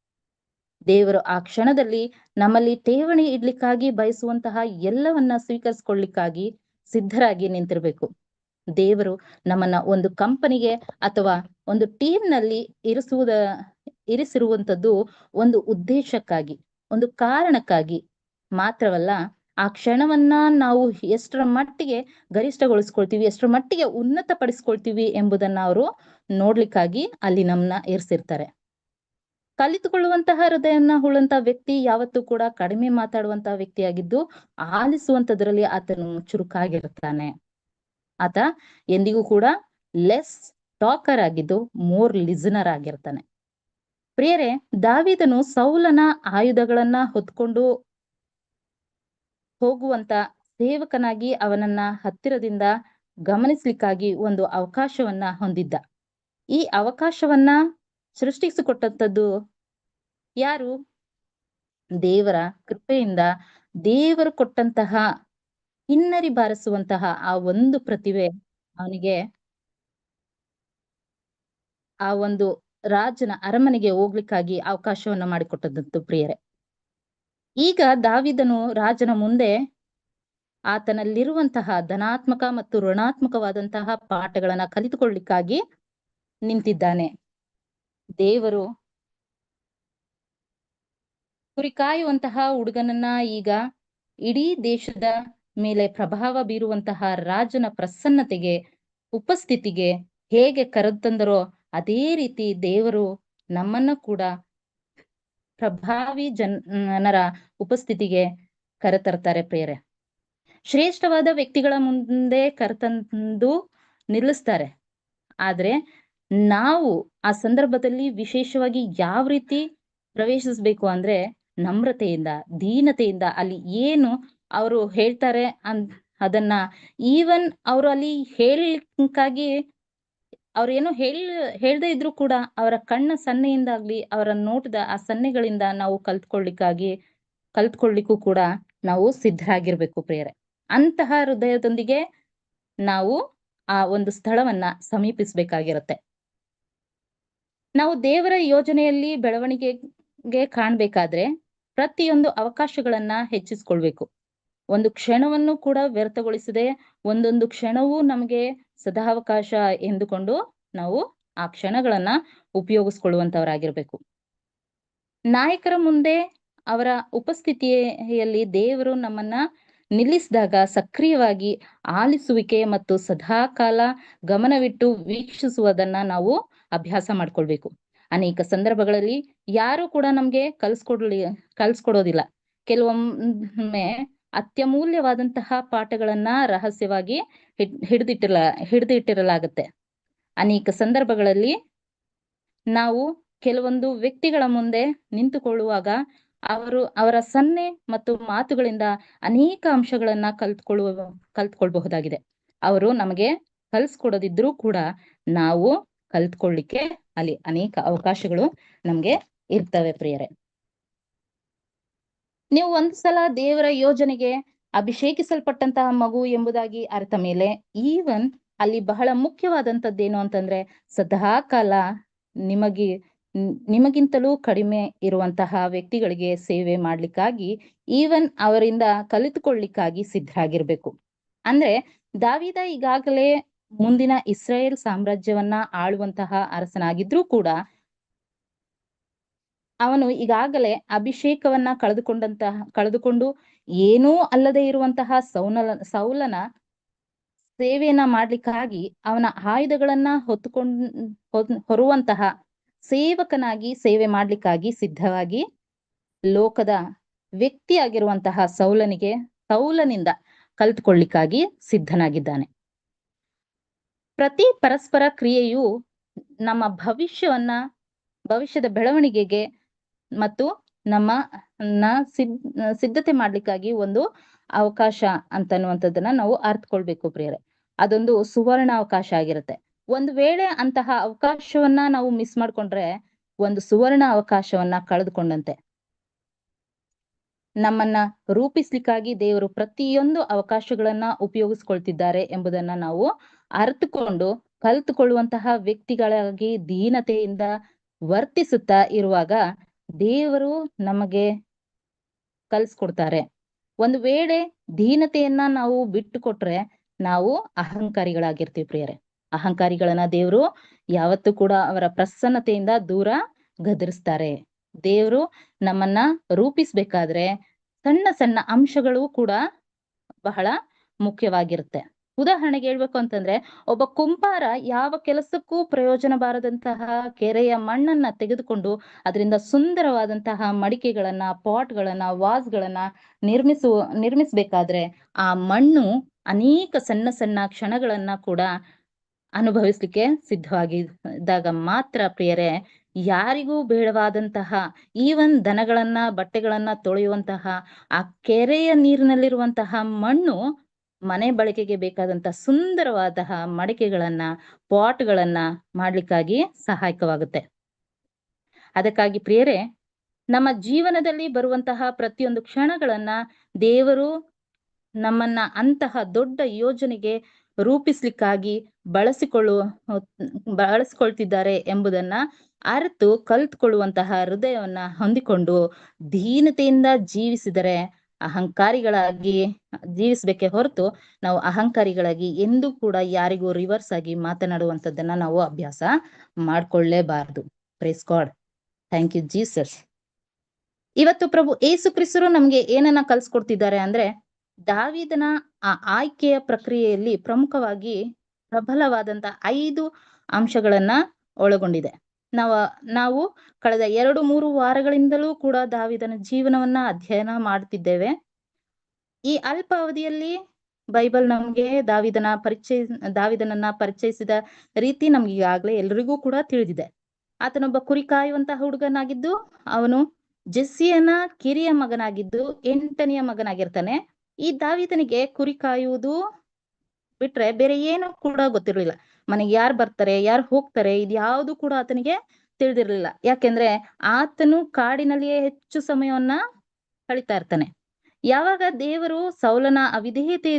ದೇವರು ಆ ಕ್ಷಣದಲ್ಲಿ ನಮ್ಮಲ್ಲಿ ಠೇವಣಿ ಇಡ್ಲಿಕ್ಕಾಗಿ ಬಯಸುವಂತಹ ಎಲ್ಲವನ್ನ ಸ್ವೀಕರಿಸ್ಕೊಳ್ಳಿಕ್ಕಾಗಿ ಸಿದ್ಧರಾಗಿ ನಿಂತಿರ್ಬೇಕು. ದೇವರು ನಮ್ಮನ್ನ ಒಂದು ಕಂಪನಿಗೆ ಅಥವಾ ಒಂದು ಟೀಮ್ನಲ್ಲಿ ಇರಿಸುವುದ ಇರಿಸಿರುವಂತದ್ದು ಒಂದು ಉದ್ದೇಶಕ್ಕಾಗಿ, ಒಂದು ಕಾರಣಕ್ಕಾಗಿ ಮಾತ್ರವಲ್ಲ, ಆ ಕ್ಷಣವನ್ನ ನಾವು ಎಷ್ಟರ ಮಟ್ಟಿಗೆ ಗರಿಷ್ಠಗೊಳಿಸ್ಕೊಳ್ತೀವಿ, ಎಷ್ಟರ ಮಟ್ಟಿಗೆ ಉನ್ನತ ಪಡಿಸ್ಕೊಳ್ತೀವಿ ಎಂಬುದನ್ನ ಅವರು ನೋಡ್ಲಿಕ್ಕಾಗಿ ಅಲ್ಲಿ ನಮ್ಮನ್ನ ಇರಿಸಿರ್ತಾರೆ. ಕಲಿತುಕೊಳ್ಳುವಂತಹ ಹೃದಯನ ಹುಳುವಂತ ವ್ಯಕ್ತಿ ಯಾವತ್ತೂ ಕೂಡ ಕಡಿಮೆ ಮಾತಾಡುವಂತಹ ವ್ಯಕ್ತಿಯಾಗಿದ್ದು ಆಲಿಸುವಂತದ್ರಲ್ಲಿ ಆತನು ಚುರುಕಾಗಿರ್ತಾನೆ. ಆತ ಎಂದಿಗೂ ಕೂಡ ಲೆಸ್ ಟಾಕರ್ ಆಗಿದ್ದು ಮೋರ್ ಲಿಸನರ್ ಆಗಿರ್ತಾನೆ. ಪ್ರಿಯರೇ, ದಾವಿದನು ಸೌಲನ ಆಯುಧಗಳನ್ನ ಹೊತ್ಕೊಂಡು ಹೋಗುವಂತ ಸೇವಕನಾಗಿ ಅವನನ್ನ ಹತ್ತಿರದಿಂದ ಗಮನಿಸ್ಲಿಕ್ಕಾಗಿ ಒಂದು ಅವಕಾಶವನ್ನ ಹೊಂದಿದ್ದ. ಈ ಅವಕಾಶವನ್ನ ಸೃಷ್ಟಿಸಿಕೊಟ್ಟಂಥದ್ದು ಯಾರು? ದೇವರ ಕೃಪೆಯಿಂದ ದೇವರು ಕೊಟ್ಟಂತಹ ಹಿನ್ನರಿ ಬಾರಿಸುವಂತಹ ಆ ಒಂದು ಪ್ರತಿಭೆ ಅವನಿಗೆ ಆ ಒಂದು ರಾಜನ ಅರಮನೆಗೆ ಹೋಗ್ಲಿಕ್ಕಾಗಿ ಅವಕಾಶವನ್ನ ಮಾಡಿಕೊಟ್ಟದಂತು ಪ್ರಿಯರೇ. ಈಗ ದಾವಿದನು ರಾಜನ ಮುಂದೆ ಆತನಲ್ಲಿರುವಂತಹ ಧನಾತ್ಮಕ ಮತ್ತು ಋಣಾತ್ಮಕವಾದಂತಹ ಪಾಠಗಳನ್ನ ಕಲಿತುಕೊಳ್ಳಿಕ್ಕಾಗಿ ನಿಂತಿದ್ದಾನೆ. ದೇವರು ಕುರಿಕಾಯುವಂತಹ ಹುಡುಗನನ್ನ ಈಗ ಇಡೀ ದೇಶದ ಮೇಲೆ ಪ್ರಭಾವ ಬೀರುವಂತಹ ರಾಜನ ಪ್ರಸನ್ನತೆಗೆ, ಉಪಸ್ಥಿತಿಗೆ ಹೇಗೆ ಕರೆತಂದರೋ ಅದೇ ರೀತಿ ದೇವರು ನಮ್ಮನ್ನ ಕೂಡ ಪ್ರಭಾವಿ ಜನರ ಉಪಸ್ಥಿತಿಗೆ ಕರೆತರ್ತಾರೆ ಪ್ರೇರೆ ಶ್ರೇಷ್ಠವಾದ ವ್ಯಕ್ತಿಗಳ ಮುಂದೆ ಕರೆತಂದು ನಿಲ್ಲಿಸ್ತಾರೆ. ಆದ್ರೆ ನಾವು ಆ ಸಂದರ್ಭದಲ್ಲಿ ವಿಶೇಷವಾಗಿ ಯಾವ ರೀತಿ ಪ್ರವೇಶಿಸ್ಬೇಕು ಅಂದ್ರೆ ನಮ್ರತೆಯಿಂದ, ದೀನತೆಯಿಂದ ಅಲ್ಲಿ ಏನು ಅವರು ಹೇಳ್ತಾರೆ ಅನ್, ಅದನ್ನ ಈವನ್ ಅವರು ಅಲ್ಲಿ ಹೇಳ್ಲಿಕ್ಕಾಗಿ ಏನೋ ಹೇಳ್, ಹೇಳ್ದೇ ಇದ್ರು ಕೂಡ ಅವರ ಕಣ್ಣ ಸನ್ನೆಯಿಂದಾಗ್ಲಿ ಅವರ ನೋಟದ ಆ ಸನ್ನೆಗಳಿಂದ ನಾವು ಕಲ್ತ್ಕೊಳ್ಳಿಕ್ಕಾಗಿ, ಕಲ್ತ್ಕೊಳ್ಳಿಕ್ಕೂ ಕೂಡ ನಾವು ಸಿದ್ಧರಾಗಿರ್ಬೇಕು ಪ್ರಿಯರೇ. ಅಂತಹ ಹೃದಯದೊಂದಿಗೆ ನಾವು ಆ ಒಂದು ಸ್ಥಳವನ್ನ ಸಮೀಪಿಸ್ಬೇಕಾಗಿರುತ್ತೆ. ನಾವು ದೇವರ ಯೋಜನೆಯಲ್ಲಿ ಬೆಳವಣಿಗೆಗೆ ಕಾಣ್ಬೇಕಾದ್ರೆ ಪ್ರತಿಯೊಂದು ಅವಕಾಶಗಳನ್ನ ಹೆಚ್ಚಿಸ್ಕೊಳ್ಬೇಕು. ಒಂದು ಕ್ಷಣವನ್ನು ಕೂಡ ವ್ಯರ್ಥಗೊಳಿಸದೆ ಒಂದೊಂದು ಕ್ಷಣವೂ ನಮಗೆ ಸದಾವಕಾಶ ಎಂದುಕೊಂಡು ನಾವು ಆ ಕ್ಷಣಗಳನ್ನ ಉಪಯೋಗಿಸ್ಕೊಳ್ಳುವಂತವರಾಗಿರ್ಬೇಕು. ನಾಯಕರ ಮುಂದೆ ಅವರ ಉಪಸ್ಥಿತಿಯಲ್ಲಿ ದೇವರು ನಮ್ಮನ್ನ ನಿಲ್ಲಿಸಿದಾಗ ಸಕ್ರಿಯವಾಗಿ ಆಲಿಸುವಿಕೆ ಮತ್ತು ಸದಾಕಾಲ ಗಮನವಿಟ್ಟು ವೀಕ್ಷಿಸುವುದನ್ನ ನಾವು ಅಭ್ಯಾಸ ಮಾಡ್ಕೊಳ್ಬೇಕು. ಅನೇಕ ಸಂದರ್ಭಗಳಲ್ಲಿ ಯಾರು ಕೂಡ ನಮ್ಗೆ ಕಲ್ಸ್ಕೊಡ್ಲಿ, ಕಲ್ಸ್ಕೊಡೋದಿಲ್ಲ. ಕೆಲವೊಮ್ಮೆ ಅತ್ಯಮೂಲ್ಯವಾದಂತಹ ಪಾಠಗಳನ್ನ ರಹಸ್ಯವಾಗಿ ಹಿಡಿದಿಟ್ಟಿರಲ, ಹಿಡಿದಿಟ್ಟಿರಲಾಗುತ್ತೆ. ಅನೇಕ ಸಂದರ್ಭಗಳಲ್ಲಿ ನಾವು ಕೆಲವೊಂದು ವ್ಯಕ್ತಿಗಳ ಮುಂದೆ ನಿಂತುಕೊಳ್ಳುವಾಗ ಅವರು ಅವರ ಸನ್ನೆ ಮತ್ತು ಮಾತುಗಳಿಂದ ಅನೇಕ ಅಂಶಗಳನ್ನ ಕಲ್ತ್ಕೊಳ್ಳುವ, ಕಲ್ತ್ಕೊಳ್ಬಹುದಾಗಿದೆ. ಅವರು ನಮಗೆ ಕಲ್ಸ್ಕೊಡೋದಿದ್ರು ಕೂಡ ನಾವು ಕಲ್ತ್ಕೊಳ್ಳಿಕ್ಕೆ ಅಲ್ಲಿ ಅನೇಕ ಅವಕಾಶಗಳು ನಮ್ಗೆ ಇರ್ತವೆ ಪ್ರಿಯರೇ. ನೀವು ಒಂದ್ಸಲ ದೇವರ ಯೋಜನೆಗೆ ಅಭಿಷೇಕಿಸಲ್ಪಟ್ಟಂತಹ ಮಗು ಎಂಬುದಾಗಿ ಅರ್ಥ ಮೇಲೆ ಈವನ್ ಅಲ್ಲಿ ಬಹಳ ಮುಖ್ಯವಾದಂತದ್ದೇನು ಅಂತಂದ್ರೆ ಸದಾಕಾಲ ನಿಮಗೆ, ನಿಮಗಿಂತಲೂ ಕಡಿಮೆ ಇರುವಂತಹ ವ್ಯಕ್ತಿಗಳಿಗೆ ಸೇವೆ ಮಾಡ್ಲಿಕ್ಕಾಗಿ ಈವನ್ ಅವರಿಂದ ಕಲಿತುಕೊಳ್ಳಿಕ್ಕಾಗಿ ಸಿದ್ಧರಾಗಿರ್ಬೇಕು. ಅಂದ್ರೆ ದಾವಿದ ಈಗಾಗಲೇ ಮುಂದಿನ ಇಸ್ರಾಯೇಲ್ ಸಾಮ್ರಾಜ್ಯವನ್ನ ಆಳುವಂತಹ ಅರಸನಾಗಿದ್ರೂ ಕೂಡ ಅವನು ಈಗಾಗಲೇ ಅಭಿಷೇಕವನ್ನ ಕಳೆದುಕೊಂಡಂತಹ, ಕಳೆದುಕೊಂಡು ಏನೂ ಅಲ್ಲದೆ ಇರುವಂತಹ ಸೌನಲ, ಸೌಲನ ಸೇವೆಯನ್ನ ಮಾಡ್ಲಿಕ್ಕಾಗಿ ಅವನ ಆಯುಧಗಳನ್ನ ಹೊತ್ತುಕೊಂಡ್ ಹೊರುವಂತಹ ಸೇವಕನಾಗಿ ಸೇವೆ ಮಾಡ್ಲಿಕ್ಕಾಗಿ ಸಿದ್ಧವಾಗಿ ಲೋಕದ ವ್ಯಕ್ತಿಯಾಗಿರುವಂತಹ ಸೌಲನಿಗೆ, ಸೌಲನಿಂದ ಕಲ್ತುಕೊಳ್ಳಿಕ್ಕಾಗಿ ಸಿದ್ಧನಾಗಿದ್ದಾನೆ. ಪ್ರತಿ ಪರಸ್ಪರ ಕ್ರಿಯೆಯು ನಮ್ಮ ಭವಿಷ್ಯವನ್ನ, ಭವಿಷ್ಯದ ಬೆಳವಣಿಗೆಗೆ ಮತ್ತು ನಮ್ಮ ಸಿದ್ಧತೆ ಮಾಡ್ಲಿಕ್ಕಾಗಿ ಒಂದು ಅವಕಾಶ ಅಂತನ್ನುವಂಥದ್ದನ್ನ ನಾವು ಅರ್ಥಕೊಳ್ಬೇಕು ಪ್ರಿಯರೇ. ಅದೊಂದು ಸುವರ್ಣ ಅವಕಾಶ ಆಗಿರುತ್ತೆ. ಒಂದು ವೇಳೆ ಅಂತಹ ಅವಕಾಶವನ್ನ ನಾವು ಮಿಸ್ ಮಾಡ್ಕೊಂಡ್ರೆ ಒಂದು ಸುವರ್ಣ ಅವಕಾಶವನ್ನ ಕಳೆದುಕೊಂಡಂತೆ. ನಮ್ಮನ್ನ ರೂಪಿಸ್ಲಿಕ್ಕಾಗಿ ದೇವರು ಪ್ರತಿಯೊಂದು ಅವಕಾಶಗಳನ್ನ ಉಪಯೋಗಿಸ್ಕೊಳ್ತಿದ್ದಾರೆ ಎಂಬುದನ್ನ ನಾವು ಅರ್ಥಕೊಂಡು ಕಲ್ತುಕೊಳ್ಳುವಂತಹ ವ್ಯಕ್ತಿಗಳಾಗಿ ದೀನತೆಯಿಂದ ವರ್ತಿಸುತ್ತಾ ಇರುವಾಗ ದೇವರು ನಮಗೆ ಕಲ್ಸ್ಕೊಡ್ತಾರೆ. ಒಂದು ವೇಳೆ ದೀನತೆಯನ್ನ ನಾವು ಬಿಟ್ಟು ಕೊಟ್ರೆ ನಾವು ಅಹಂಕಾರಿಗಳಾಗಿರ್ತೀವಿ ಪ್ರಿಯರೇ. ಅಹಂಕಾರಿಗಳನ್ನ ದೇವರು ಯಾವತ್ತೂ ಕೂಡ ಅವರ ಪ್ರಸನ್ನತೆಯಿಂದ ದೂರ ಗದರಿಸ್ತಾರೆ. ದೇವರು ನಮ್ಮನ್ನ ರೂಪಿಸ್ಬೇಕಾದ್ರೆ ಸಣ್ಣ ಸಣ್ಣ ಅಂಶಗಳು ಕೂಡ ಬಹಳ ಮುಖ್ಯವಾಗಿರುತ್ತೆ. ಉದಾಹರಣೆಗೆ ಹೇಳ್ಬೇಕು ಅಂತಂದ್ರೆ, ಒಬ್ಬ ಕುಂಬಾರ ಯಾವ ಕೆಲಸಕ್ಕೂ ಪ್ರಯೋಜನ ಬಾರದಂತಹ ಕೆರೆಯ ಮಣ್ಣನ್ನ ತೆಗೆದುಕೊಂಡು ಅದರಿಂದ ಸುಂದರವಾದಂತಹ ಮಡಿಕೆಗಳನ್ನ, ಪಾಟ್ಗಳನ್ನ, ವಾಸ್ಗಳನ್ನ ನಿರ್ಮಿಸುವ ನಿರ್ಮಿಸಬೇಕಾದ್ರೆ ಆ ಮಣ್ಣು ಅನೇಕ ಸಣ್ಣ ಸಣ್ಣ ಕ್ಷಣಗಳನ್ನ ಕೂಡ ಅನುಭವಿಸ್ಲಿಕ್ಕೆ ಸಿದ್ಧವಾಗಿದ್ದಾಗ ಮಾತ್ರ ಪ್ರಿಯರೇ, ಯಾರಿಗೂ ಬೇಡವಾದಂತಹ ಈವನ್ ದನಗಳನ್ನ, ಬಟ್ಟೆಗಳನ್ನ ತೊಳೆಯುವಂತಹ ಆ ಕೆರೆಯ ನೀರಿನಲ್ಲಿರುವಂತಹ ಮಣ್ಣು ಮನೆ ಬಳಕೆಗೆ ಬೇಕಾದಂತಹ ಸುಂದರವಾದ ಮಡಿಕೆಗಳನ್ನ, ಪಾಟ್ಗಳನ್ನ ಮಾಡ್ಲಿಕ್ಕಾಗಿ ಸಹಾಯಕವಾಗುತ್ತೆ. ಅದಕ್ಕಾಗಿ ಪ್ರಿಯರೇ, ನಮ್ಮ ಜೀವನದಲ್ಲಿ ಬರುವಂತಹ ಪ್ರತಿಯೊಂದು ಕ್ಷಣಗಳನ್ನ ದೇವರು ನಮ್ಮನ್ನ ಅಂತಹ ದೊಡ್ಡ ಯೋಜನೆಗೆ ರೂಪಿಸ್ಲಿಕ್ಕಾಗಿ ಬಳಸಿಕೊಳ್ಳುವ ಬಳಸಿಕೊಳ್ತಿದ್ದಾರೆ ಎಂಬುದನ್ನ ಅರಿತು ಕಲ್ತ್ಕೊಳ್ಳುವಂತಹ ಹೃದಯವನ್ನ ಹೊಂದಿಕೊಂಡು ದೀನತೆಯಿಂದ ಜೀವಿಸಿದರೆ ಅಹಂಕಾರಿಗಳಾಗಿ ಜೀವಿಸ್ಬೇಕೆ ಹೊರತು ನಾವು ಅಹಂಕಾರಿಗಳಾಗಿ ಎಂದೂ ಕೂಡ ಯಾರಿಗೂ ರಿವರ್ಸ್ ಆಗಿ ಮಾತನಾಡುವಂಥದ್ದನ್ನ ನಾವು ಅಭ್ಯಾಸ ಮಾಡ್ಕೊಳ್ಳೇಬಾರದು. Praise God thank you Jesus ಇವತ್ತು ಪ್ರಭು ಏಸು ಕ್ರಿಸ್ತರು ನಮ್ಗೆ ಏನನ್ನ ಕಲ್ಸ್ಕೊಡ್ತಿದ್ದಾರೆ ಅಂದ್ರೆ ದಾವಿದನ ಆ ಆಯ್ಕೆಯ ಪ್ರಕ್ರಿಯೆಯಲ್ಲಿ ಪ್ರಮುಖವಾಗಿ ಪ್ರಬಲವಾದಂತ ಐದು ಅಂಶಗಳನ್ನ ಒಳಗೊಂಡಿದೆ. ನಾವ, ನಾವು ಕಳೆದ ಎರಡು, ಮೂರು ವಾರಗಳಿಂದಲೂ ಕೂಡ ದಾವಿದನ ಜೀವನವನ್ನ ಅಧ್ಯಯನ ಮಾಡ್ತಿದ್ದೇವೆ. ಈ ಅಲ್ಪ ಅವಧಿಯಲ್ಲಿ ಬೈಬಲ್ ನಮ್ಗೆ ದಾವಿದನ ಪರಿಚಯ, ದಾವಿದನನ್ನ ಪರಿಚಯಿಸಿದ ರೀತಿ ನಮ್ಗೆ ಈಗಾಗಲೇ ಎಲ್ರಿಗೂ ಕೂಡ ತಿಳಿದಿದೆ. ಆತನೊಬ್ಬ ಕುರಿ ಕಾಯುವಂತಹ ಹುಡುಗನಾಗಿದ್ದು, ಅವನು ಜೆಸ್ಸಿಯನ ಕಿರಿಯ ಮಗನಾಗಿದ್ದು, ಎಂಟನೆಯ ಮಗನಾಗಿರ್ತಾನೆ. ಈ ದಾವಿದನಿಗೆ ಕುರಿ ಕಾಯುವುದು ಬಿಟ್ರೆ ಬೇರೆ ಏನು ಕೂಡ ಗೊತ್ತಿರ್ಲಿಲ್ಲ. ಮನೆಗೆ ಯಾರು ಬರ್ತಾರೆ, ಯಾರು ಹೋಗ್ತಾರೆ ಇದ್ಯಾವುದು ಕೂಡ ಆತನಿಗೆ ತಿಳಿದಿರ್ಲಿಲ್ಲ. ಯಾಕೆಂದ್ರೆ ಆತನು ಕಾಡಿನಲ್ಲಿಯೇ ಹೆಚ್ಚು ಸಮಯವನ್ನ ಕಳಿತಾ ಇರ್ತಾನೆ. ಯಾವಾಗ ದೇವರು ಸೌಲನ ಅವಿಧೇಯತೆ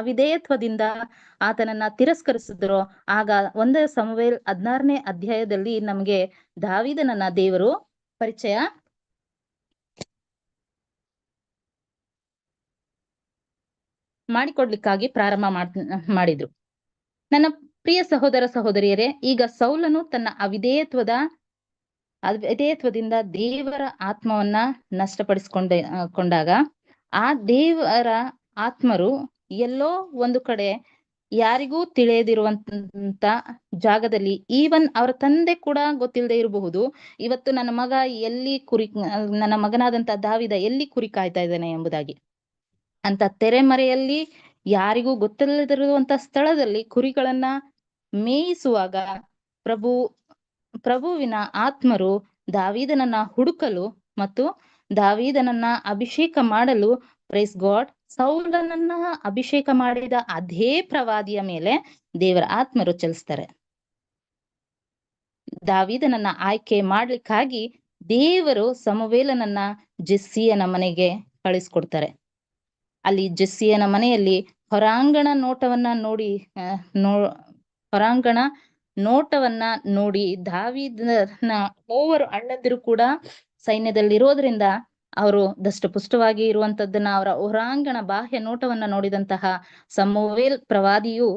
ಅವಿಧೇಯತ್ವದಿಂದ ಆತನನ್ನ ತಿರಸ್ಕರಿಸಿದ್ರೋ, ಆಗ ಒಂದೇ ಸಮವೇಲ್ ಹದಿನಾರನೇ ಅಧ್ಯಾಯದಲ್ಲಿ ನಮ್ಗೆ ದಾವಿದನನ್ನ ದೇವರು ಪರಿಚಯ ಮಾಡಿಕೊಡ್ಲಿಕ್ಕಾಗಿ ಪ್ರಾರಂಭ ಮಾಡ್, ಮಾಡಿದ್ರು. ನನ್ನ ಪ್ರಿಯ ಸಹೋದರ ಸಹೋದರಿಯರೇ, ಈಗ ಸೌಲನು ತನ್ನ ಅವಿಧೇಯತ್ವದ, ಅವಿಧೇಯತ್ವದಿಂದ ದೇವರ ಆತ್ಮವನ್ನ ನಷ್ಟಪಡಿಸಿಕೊಂಡ ಕೊಂಡಾಗ ಆ ದೇವರ ಆತ್ಮರು ಎಲ್ಲೋ ಒಂದು ಕಡೆ ಯಾರಿಗೂ ತಿಳಿಯದಿರುವಂತ ಜಾಗದಲ್ಲಿ ಈವನ್ ಅವರ ತಂದೆ ಕೂಡ ಗೊತ್ತಿಲ್ಲದೆ ಇರಬಹುದು. ಇವತ್ತು ನನ್ನ ಮಗ ಎಲ್ಲಿ ಕುರಿ, ನನ್ನ ಮಗನಾದಂತ ದಾವಿದ ಎಲ್ಲಿ ಕುರಿ ಕಾಯ್ತಾ ಇದ್ದಾನೆ ಎಂಬುದಾಗಿ. ಅಂತ ತೆರೆಮರೆಯಲ್ಲಿ ಯಾರಿಗೂ ಗೊತ್ತಿಲ್ಲದಿರುವಂತ ಸ್ಥಳದಲ್ಲಿ ಕುರಿಗಳನ್ನ ಮೇಯಿಸುವಾಗ ಪ್ರಭು, ಪ್ರಭುವಿನ ಆತ್ಮರು ದಾವಿದನನ್ನ ಹುಡುಕಲು ಮತ್ತು ದಾವಿದನನ್ನ ಅಭಿಷೇಕ ಮಾಡಲು ಪ್ರೈಸ್ ಗಾಡ್ ಸೌಲನನ್ನ ಅಭಿಷೇಕ ಮಾಡಿದ ಅದೇ ಪ್ರವಾದಿಯ ಮೇಲೆ ದೇವರ ಆತ್ಮರು ಚಲಿಸ್ತಾರೆ. ದಾವಿದನನ್ನ ಆಯ್ಕೆ ಮಾಡ್ಲಿಕ್ಕಾಗಿ ದೇವರು ಸಮವೇಲನನ್ನ ಜೆಸ್ಸಿಯನ ಮನೆಗೆ ಕಳಿಸ್ಕೊಡ್ತಾರೆ. ಅಲ್ಲಿ ಜೆಸ್ಸಿಯನ ಮನೆಯಲ್ಲಿ ಹೊರಾಂಗಣ ನೋಟವನ್ನ ನೋಡಿ ನೋ ಹೊರಾಂಗಣ ನೋಟವನ್ನ ನೋಡಿ ದಾವಿದನ ಓವರು ಅಣ್ಣಂದಿರು ಕೂಡ ಸೈನ್ಯದಲ್ಲಿರೋದ್ರಿಂದ ಅವರು ದಷ್ಟಪುಷ್ಟವಾಗಿ ಇರುವಂತದ್ದನ್ನ ಅವರ ಹೊರಾಂಗಣ ಬಾಹ್ಯ ನೋಟವನ್ನ ನೋಡಿದಂತಹ ಸಮೋವೇಲ್ ಪ್ರವಾದಿಯು,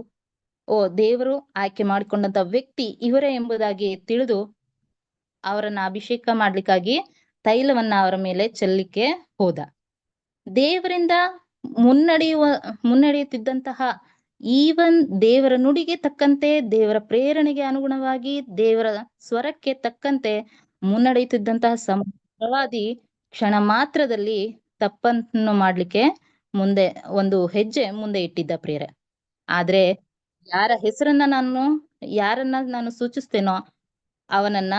ಓ ದೇವರು ಆಯ್ಕೆ ಮಾಡಿಕೊಂಡಂತ ವ್ಯಕ್ತಿ ಇವರೇ ಎಂಬುದಾಗಿ ತಿಳಿದು ಅವರನ್ನ ಅಭಿಷೇಕ ಮಾಡ್ಲಿಕ್ಕಾಗಿ ತೈಲವನ್ನ ಅವರ ಮೇಲೆ ಚೆಲ್ಲಿಕ್ಕೆ ಹೋದ. ದೇವರಿಂದ ಮುನ್ನಡೆಯುವ, ಮುನ್ನಡೆಯುತ್ತಿದ್ದಂತಹ ಈವನ್ ದೇವರ ನುಡಿಗೆ ತಕ್ಕಂತೆ, ದೇವರ ಪ್ರೇರಣೆಗೆ ಅನುಗುಣವಾಗಿ, ದೇವರ ಸ್ವರಕ್ಕೆ ತಕ್ಕಂತೆ ಮುನ್ನಡೆಯುತ್ತಿದ್ದಂತಹ ಸಮ ಕ್ಷಣ ಮಾತ್ರದಲ್ಲಿ ತಪ್ಪನ್ನು ಮಾಡ್ಲಿಕ್ಕೆ ಮುಂದೆ, ಒಂದು ಹೆಜ್ಜೆ ಮುಂದೆ ಇಟ್ಟಿದ್ದ ಪ್ರೇರೆ ಆದ್ರೆ ಯಾರ ಹೆಸರನ್ನ ನಾನು, ಯಾರನ್ನ ನಾನು ಸೂಚಿಸ್ತೇನೋ, ಅವನನ್ನ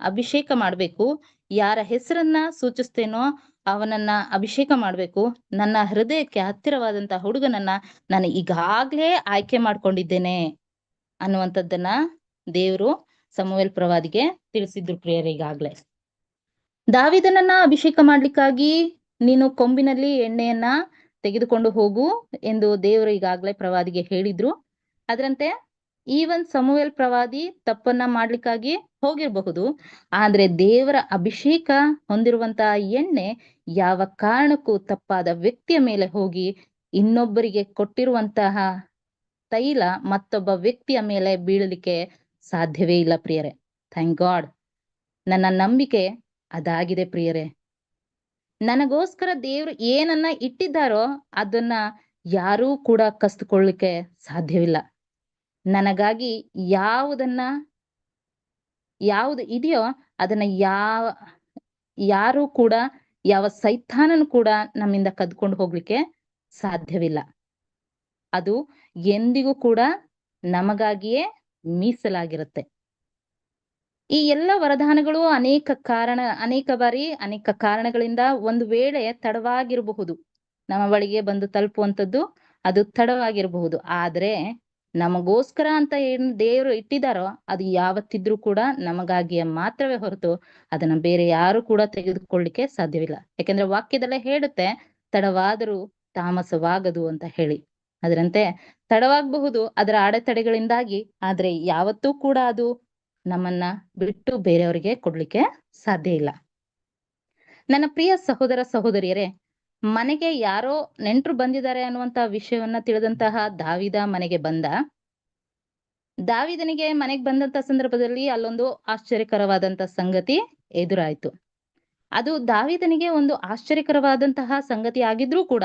ಅಭಿಷೇಕ ಮಾಡ್ಬೇಕು, ಯಾರ ಹೆಸರನ್ನ ಸೂಚಿಸ್ತೇನೋ ಅವನನ್ನ ಅಭಿಷೇಕ ಮಾಡ್ಬೇಕು. ನನ್ನ ಹೃದಯಕ್ಕೆ ಹತ್ತಿರವಾದಂತ ಹುಡುಗನನ್ನ ನಾನು ಈಗಾಗ್ಲೇ ಆಯ್ಕೆ ಮಾಡ್ಕೊಂಡಿದ್ದೇನೆ ಅನ್ನುವಂಥದ್ದನ್ನ ದೇವರು ಸಮುವೆಲ್ ಪ್ರವಾದಿಗೆ ತಿಳಿಸಿದ್ರು ಪ್ರಿಯರ್ ಈಗಾಗ್ಲೇ. ದಾವಿದನನ್ನ ಅಭಿಷೇಕ ಮಾಡ್ಲಿಕ್ಕಾಗಿ ನೀನು ಕೊಂಬಿನಲ್ಲಿ ಎಣ್ಣೆಯನ್ನ ತೆಗೆದುಕೊಂಡು ಹೋಗು ಎಂದು ದೇವರು ಈಗಾಗ್ಲೇ ಪ್ರವಾದಿಗೆ ಹೇಳಿದ್ರು. ಅದರಂತೆ ಈವನ್ ಸಮುವೆಲ್ ಪ್ರವಾದಿ ತಪ್ಪನ್ನ ಮಾಡ್ಲಿಕ್ಕಾಗಿ ಹೋಗಿರಬಹುದು. ಆದ್ರೆ ದೇವರ ಅಭಿಷೇಕ ಹೊಂದಿರುವಂತಹ ಎಣ್ಣೆ ಯಾವ ಕಾರಣಕ್ಕೂ ತಪ್ಪಾದ ವ್ಯಕ್ತಿಯ ಮೇಲೆ ಹೋಗಿ ಇನ್ನೊಬ್ಬರಿಗೆ ಕೊಟ್ಟಿರುವಂತಹ ತೈಲ ಮತ್ತೊಬ್ಬ ವ್ಯಕ್ತಿಯ ಮೇಲೆ ಬೀಳಲಿಕ್ಕೆ ಸಾಧ್ಯವೇ ಇಲ್ಲ ಪ್ರಿಯರೇ. ಥ್ಯಾಂಕ್ ಗಾಡ್ ನನ್ನ ನಂಬಿಕೆ ಅದಾಗಿದೆ ಪ್ರಿಯರೇ. ನನಗೋಸ್ಕರ ದೇವ್ರು ಏನನ್ನ ಇಟ್ಟಿದ್ದಾರೋ ಅದನ್ನ ಯಾರೂ ಕೂಡ ಕಸ್ತುಕೊಳ್ಳಿಕ್ಕೆ ಸಾಧ್ಯವಿಲ್ಲ. ನನಗಾಗಿ ಯಾವುದನ್ನ ಯಾವುದು ಇದೆಯೋ ಅದನ್ನ ಯಾವ ಯಾರು ಕೂಡ, ಯಾವ ಸೈತಾನನು ಕೂಡ ನಮ್ಮಿಂದ ಕದ್ಕೊಂಡು ಹೋಗ್ಲಿಕ್ಕೆ ಸಾಧ್ಯವಿಲ್ಲ. ಅದು ಎಂದಿಗೂ ಕೂಡ ನಮಗಾಗಿಯೇ ಮೀಸಲಾಗಿರುತ್ತೆ. ಈ ಎಲ್ಲ ವರದಾನಗಳು ಅನೇಕ ಕಾರಣ, ಅನೇಕ ಬಾರಿ, ಅನೇಕ ಕಾರಣಗಳಿಂದ ಒಂದು ವೇಳೆ ತಡವಾಗಿರಬಹುದು. ನಮ್ಮ ಬಳಿಗೆ ಬಂದು ತಲುಪುವಂಥದ್ದು ಅದು ತಡವಾಗಿರಬಹುದು. ಆದ್ರೆ ನಮಗೋಸ್ಕರ ಅಂತ ಏನ್ ದೇವರು ಇಟ್ಟಿದಾರೋ ಅದು ಯಾವತ್ತಿದ್ರೂ ಕೂಡ ನಮಗಾಗಿಯೇ ಮಾತ್ರವೇ ಹೊರತು ಅದನ್ನ ಬೇರೆ ಯಾರು ಕೂಡ ತೆಗೆದುಕೊಳ್ಳಿಕ್ಕೆ ಸಾಧ್ಯವಿಲ್ಲ. ಯಾಕಂದ್ರೆ ವಾಕ್ಯದಲ್ಲೇ ಹೇಳುತ್ತೆ, ತಡವಾದರೂ ತಾಮಸವಾಗದು ಅಂತ ಹೇಳಿ. ಅದರಂತೆ ತಡವಾಗಬಹುದು ಅದರ ಅಡೆತಡೆಗಳಿಂದಾಗಿ, ಆದ್ರೆ ಯಾವತ್ತೂ ಕೂಡ ಅದು ನಮ್ಮನ್ನ ಬಿಟ್ಟು ಬೇರೆಯವರಿಗೆ ಕೊಡ್ಲಿಕ್ಕೆ ಸಾಧ್ಯ ಇಲ್ಲ. ನನ್ನ ಪ್ರಿಯ ಸಹೋದರ ಸಹೋದರಿಯರೇ ಮನೆಗೆ ಯಾರೋ ನೆಂಟರು ಬಂದಿದ್ದಾರೆ ಅನ್ನುವಂತ ವಿಷಯವನ್ನ ತಿಳಿದಂತಹ ದಾವಿದ ಮನೆಗೆ ಬಂದ. ದಾವಿದನಿಗೆ ಮನೆಗೆ ಬಂದಂತ ಸಂದರ್ಭದಲ್ಲಿ ಅಲ್ಲೊಂದು ಆಶ್ಚರ್ಯಕರವಾದಂತ ಸಂಗತಿ ಎದುರಾಯ್ತು. ಅದು ದಾವಿದನಿಗೆ ಒಂದು ಆಶ್ಚರ್ಯಕರವಾದಂತಹ ಸಂಗತಿ ಆಗಿದ್ರೂ ಕೂಡ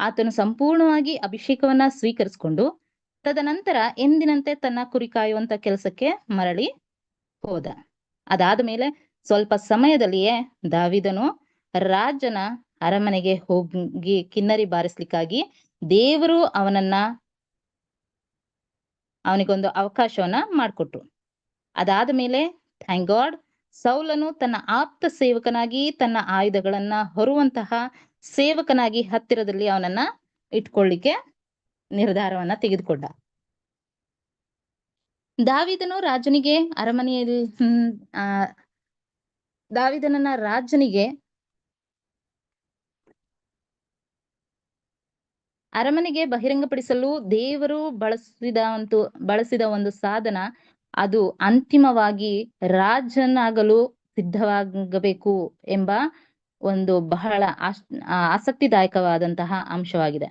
ಆತನು ಸಂಪೂರ್ಣವಾಗಿ ಅಭಿಷೇಕವನ್ನ ಸ್ವೀಕರಿಸಿಕೊಂಡು ತದನಂತರ ಎಂದಿನಂತೆ ತನ್ನ ಕುರಿ ಕಾಯುವಂತ ಕೆಲಸಕ್ಕೆ ಮರಳಿ ಹೋದ. ಅದಾದ ಮೇಲೆ ಸ್ವಲ್ಪ ಸಮಯದಲ್ಲಿಯೇ ದಾವಿದನು ರಾಜನ ಅರಮನೆಗೆ ಹೋಗಿ ಕಿನ್ನರಿ ಬಾರಿಸ್ಲಿಕ್ಕಾಗಿ ದೇವರು ಅವನನ್ನ ಅವನಿಗೊಂದು ಅವಕಾಶವನ್ನ ಮಾಡಿಕೊಟ್ರು. ಅದಾದ ಮೇಲೆ ಥ್ಯಾಂಕ್ ಗಾಡ್ ಸೌಲನು ತನ್ನ ಆಪ್ತ ಸೇವಕನಾಗಿ ತನ್ನ ಆಯುಧಗಳನ್ನ ಹೊರುವಂತಹ ಸೇವಕನಾಗಿ ಹತ್ತಿರದಲ್ಲಿ ಅವನನ್ನ ಇಟ್ಕೊಳ್ಳಿಕ್ಕೆ ನಿರ್ಧಾರವನ್ನ ತೆಗೆದುಕೊಂಡ. ದಾವಿದನು ರಾಜನಿಗೆ ಅರಮನೆಯಲ್ಲಿ ಹ್ಮ್, ಆ, ದಾವಿದನನ್ನ ರಾಜನಿಗೆ ಅರಮನೆಗೆ ಬಹಿರಂಗಪಡಿಸಲು ದೇವರು ಬಳಸಿದ ಒಂದು ಬಳಸಿದ ಒಂದು ಸಾಧನ ಅದು ಅಂತಿಮವಾಗಿ ರಾಜನಾಗಲು ಸಿದ್ಧವಾಗಬೇಕು ಎಂಬ ಒಂದು ಬಹಳ ಆಸ್ ಆಸಕ್ತಿದಾಯಕವಾದಂತಹ ಅಂಶವಾಗಿದೆ.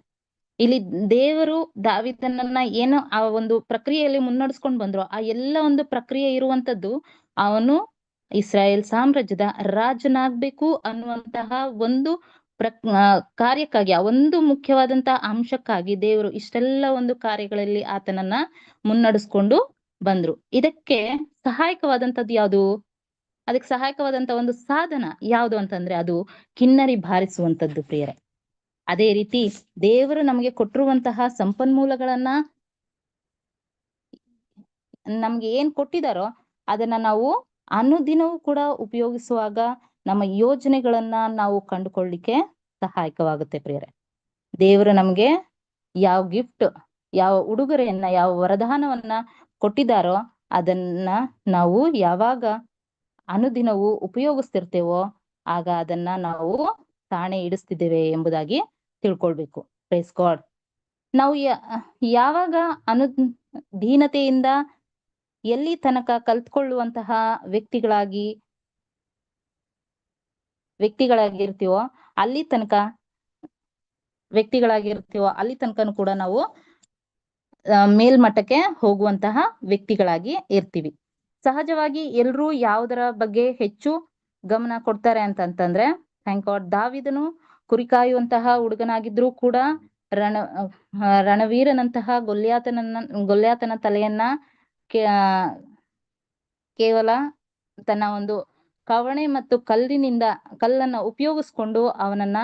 ಇಲ್ಲಿ ದೇವರು ದಾವಿದನನ್ನ ಏನೋ ಆ ಒಂದು ಪ್ರಕ್ರಿಯೆಯಲ್ಲಿ ಮುನ್ನಡೆಸ್ಕೊಂಡು ಬಂದ್ರು. ಆ ಎಲ್ಲ ಒಂದು ಪ್ರಕ್ರಿಯೆ ಇರುವಂತದ್ದು ಅವನು ಇಸ್ರಾಯೇಲ್ ಸಾಮ್ರಾಜ್ಯದ ರಾಜನಾಗ್ಬೇಕು ಅನ್ನುವಂತಹ ಒಂದು ಪ್ರ ಕಾರ್ಯಕ್ಕಾಗಿ, ಆ ಒಂದು ಮುಖ್ಯವಾದಂತಹ ಅಂಶಕ್ಕಾಗಿ ದೇವರು ಇಷ್ಟೆಲ್ಲ ಒಂದು ಕಾರ್ಯಗಳಲ್ಲಿ ಆತನನ್ನ ಮುನ್ನಡೆಸ್ಕೊಂಡು ಬಂದ್ರು. ಇದಕ್ಕೆ ಸಹಾಯಕವಾದಂತದ್ದು ಯಾವುದು? ಅದಕ್ಕೆ ಸಹಾಯಕವಾದಂತ ಒಂದು ಸಾಧನ ಯಾವುದು ಅಂತಂದ್ರೆ ಅದು ಕಿನ್ನರಿ ಭಾರಿಸುವಂತದ್ದು ಪ್ರಿಯರೇ. ಅದೇ ರೀತಿ ದೇವರು ನಮಗೆ ಕೊಟ್ಟಿರುವಂತಹ ಸಂಪನ್ಮೂಲಗಳನ್ನ ನಮ್ಗೆ ಏನ್ ಕೊಟ್ಟಿದಾರೋ ಅದನ್ನ ನಾವು ಅನುದಿನವೂ ಕೂಡ ಉಪಯೋಗಿಸುವಾಗ ನಮ್ಮ ಯೋಜನೆಗಳನ್ನ ನಾವು ಕಂಡುಕೊಳ್ಳಿಕ್ಕೆ ಸಹಾಯಕವಾಗುತ್ತೆ ಪ್ರಿಯರೇ. ದೇವರು ನಮ್ಗೆ ಯಾವ ಗಿಫ್ಟ್ ಯಾವ ಉಡುಗೊರೆಯನ್ನ, ಯಾವ ವರದಾನವನ್ನ ಕೊಟ್ಟಿದಾರೋ ಅದನ್ನ ನಾವು ಯಾವಾಗ ಅನುದಿನವೂ ಉಪಯೋಗಿಸ್ತಿರ್ತೇವೋ ಆಗ ಅದನ್ನ ನಾವು ತಾಣೆ ಇಡಿಸ್ತಿದ್ದೇವೆ ಎಂಬುದಾಗಿ ತಿಳ್ಕೊಳ್ಬೇಕು. ಪ್ರೈಸ್ ಗಾಡ್ ನಾವು ಯಾವಾಗ ಅನು ದೀನತೆಯಿಂದ ಎಲ್ಲಿ ತನಕ ಕಲ್ತ್ಕೊಳ್ಳುವಂತಹ ವ್ಯಕ್ತಿಗಳಾಗಿ ವ್ಯಕ್ತಿಗಳಾಗಿರ್ತೀವೋ, ಅಲ್ಲಿ ತನಕ ವ್ಯಕ್ತಿಗಳಾಗಿರ್ತೀವೋ, ಅಲ್ಲಿ ತನಕನು ಕೂಡ ನಾವು ಮೇಲ್ಮಟ್ಟಕ್ಕೆ ಹೋಗುವಂತಹ ವ್ಯಕ್ತಿಗಳಾಗಿ ಇರ್ತೀವಿ. ಸಹಜವಾಗಿ ಎಲ್ರೂ ಯಾವುದರ ಬಗ್ಗೆ ಹೆಚ್ಚು ಗಮನ ಕೊಡ್ತಾರೆ ಅಂತಂತಂದ್ರೆ ಥ್ಯಾಂಕ್ ಗಾಡ್ ದಾವಿದನು ಕುರಿ ಕಾಯುವಂತಹ ಹುಡುಗನಾಗಿದ್ರೂ ಕೂಡ ರಣ ರಣವೀರನಂತಹ ಗೊಲ್ಯಾತನನ್ನ, ಗೊಲ್ಯಾತನ ತಲೆಯನ್ನ ಕೇವಲ ತನ್ನ ಒಂದು ಕವಣೆ ಮತ್ತು ಕಲ್ಲಿನಿಂದ, ಕಲ್ಲನ್ನ ಉಪಯೋಗಿಸ್ಕೊಂಡು ಅವನನ್ನ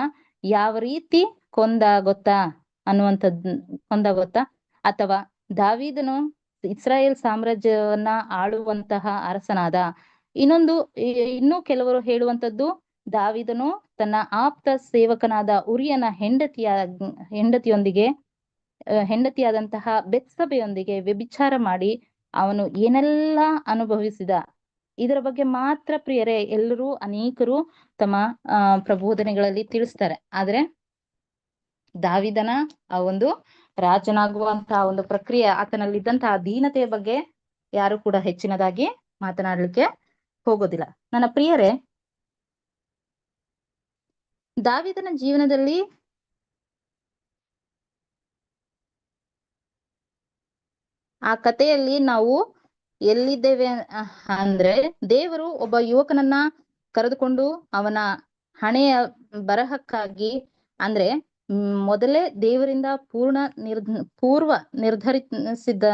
ಯಾವ ರೀತಿ ಕೊಂದ ಗೊತ್ತಾ ಅನ್ನುವಂಥದ್ ಕೊಂದ ಗೊತ್ತಾ ಅಥವಾ ದಾವಿದನು ಇಸ್ರಾಯೇಲ್ ಸಾಮ್ರಾಜ್ಯವನ್ನ ಆಳುವಂತಹ ಅರಸನಾದ? ಇನ್ನೊಂದು ಇನ್ನೂ ಕೆಲವರು ಹೇಳುವಂತದ್ದು ದಾವಿದನು ತನ್ನ ಆಪ್ತ ಸೇವಕನಾದ ಉರಿಯನ ಹೆಂಡತಿಯ, ಹೆಂಡತಿಯೊಂದಿಗೆ ಹೆಂಡತಿಯಾದಂತಹ ಬೆತ್ಸಭೆಯೊಂದಿಗೆ ವ್ಯಭಿಚಾರ ಮಾಡಿ ಅವನು ಏನೆಲ್ಲಾ ಅನುಭವಿಸಿದ? ಇದರ ಬಗ್ಗೆ ಮಾತ್ರ ಪ್ರಿಯರೇ, ಎಲ್ಲರೂ ಅನೇಕರು ತಮ್ಮ, ಆ, ಪ್ರಬೋಧನೆಗಳಲ್ಲಿ ತಿಳಿಸ್ತಾರೆ. ಆದ್ರೆ ದಾವಿದನ ಆ ಒಂದು ರಾಜನಾಗುವಂತಹ ಒಂದು ಪ್ರಕ್ರಿಯೆ ಆತನಲ್ಲಿದ್ದಂತಹ ದೀನತೆಯ ಬಗ್ಗೆ ಯಾರು ಕೂಡ ಹೆಚ್ಚಿನದಾಗಿ ಮಾತನಾಡ್ಲಿಕ್ಕೆ ಹೋಗೋದಿಲ್ಲ. ನನ್ನ ಪ್ರಿಯರೇ, ದಾವಿದನ ಜೀವನದಲ್ಲಿ ಆ ಕಥೆಯಲ್ಲಿ ನಾವು ಎಲ್ಲಿದ್ದೇವೆ ಅಂದ್ರೆ ದೇವರು ಒಬ್ಬ ಯುವಕನನ್ನ ಕರೆದುಕೊಂಡು ಅವನ ಹಣೆಯ ಬರಹಕ್ಕಾಗಿ, ಅಂದ್ರೆ ಮೊದಲೇ ದೇವರಿಂದ ಪೂರ್ಣ ನಿರ್ ಪೂರ್ವ ನಿರ್ಧರಿಸಿದ್ದ,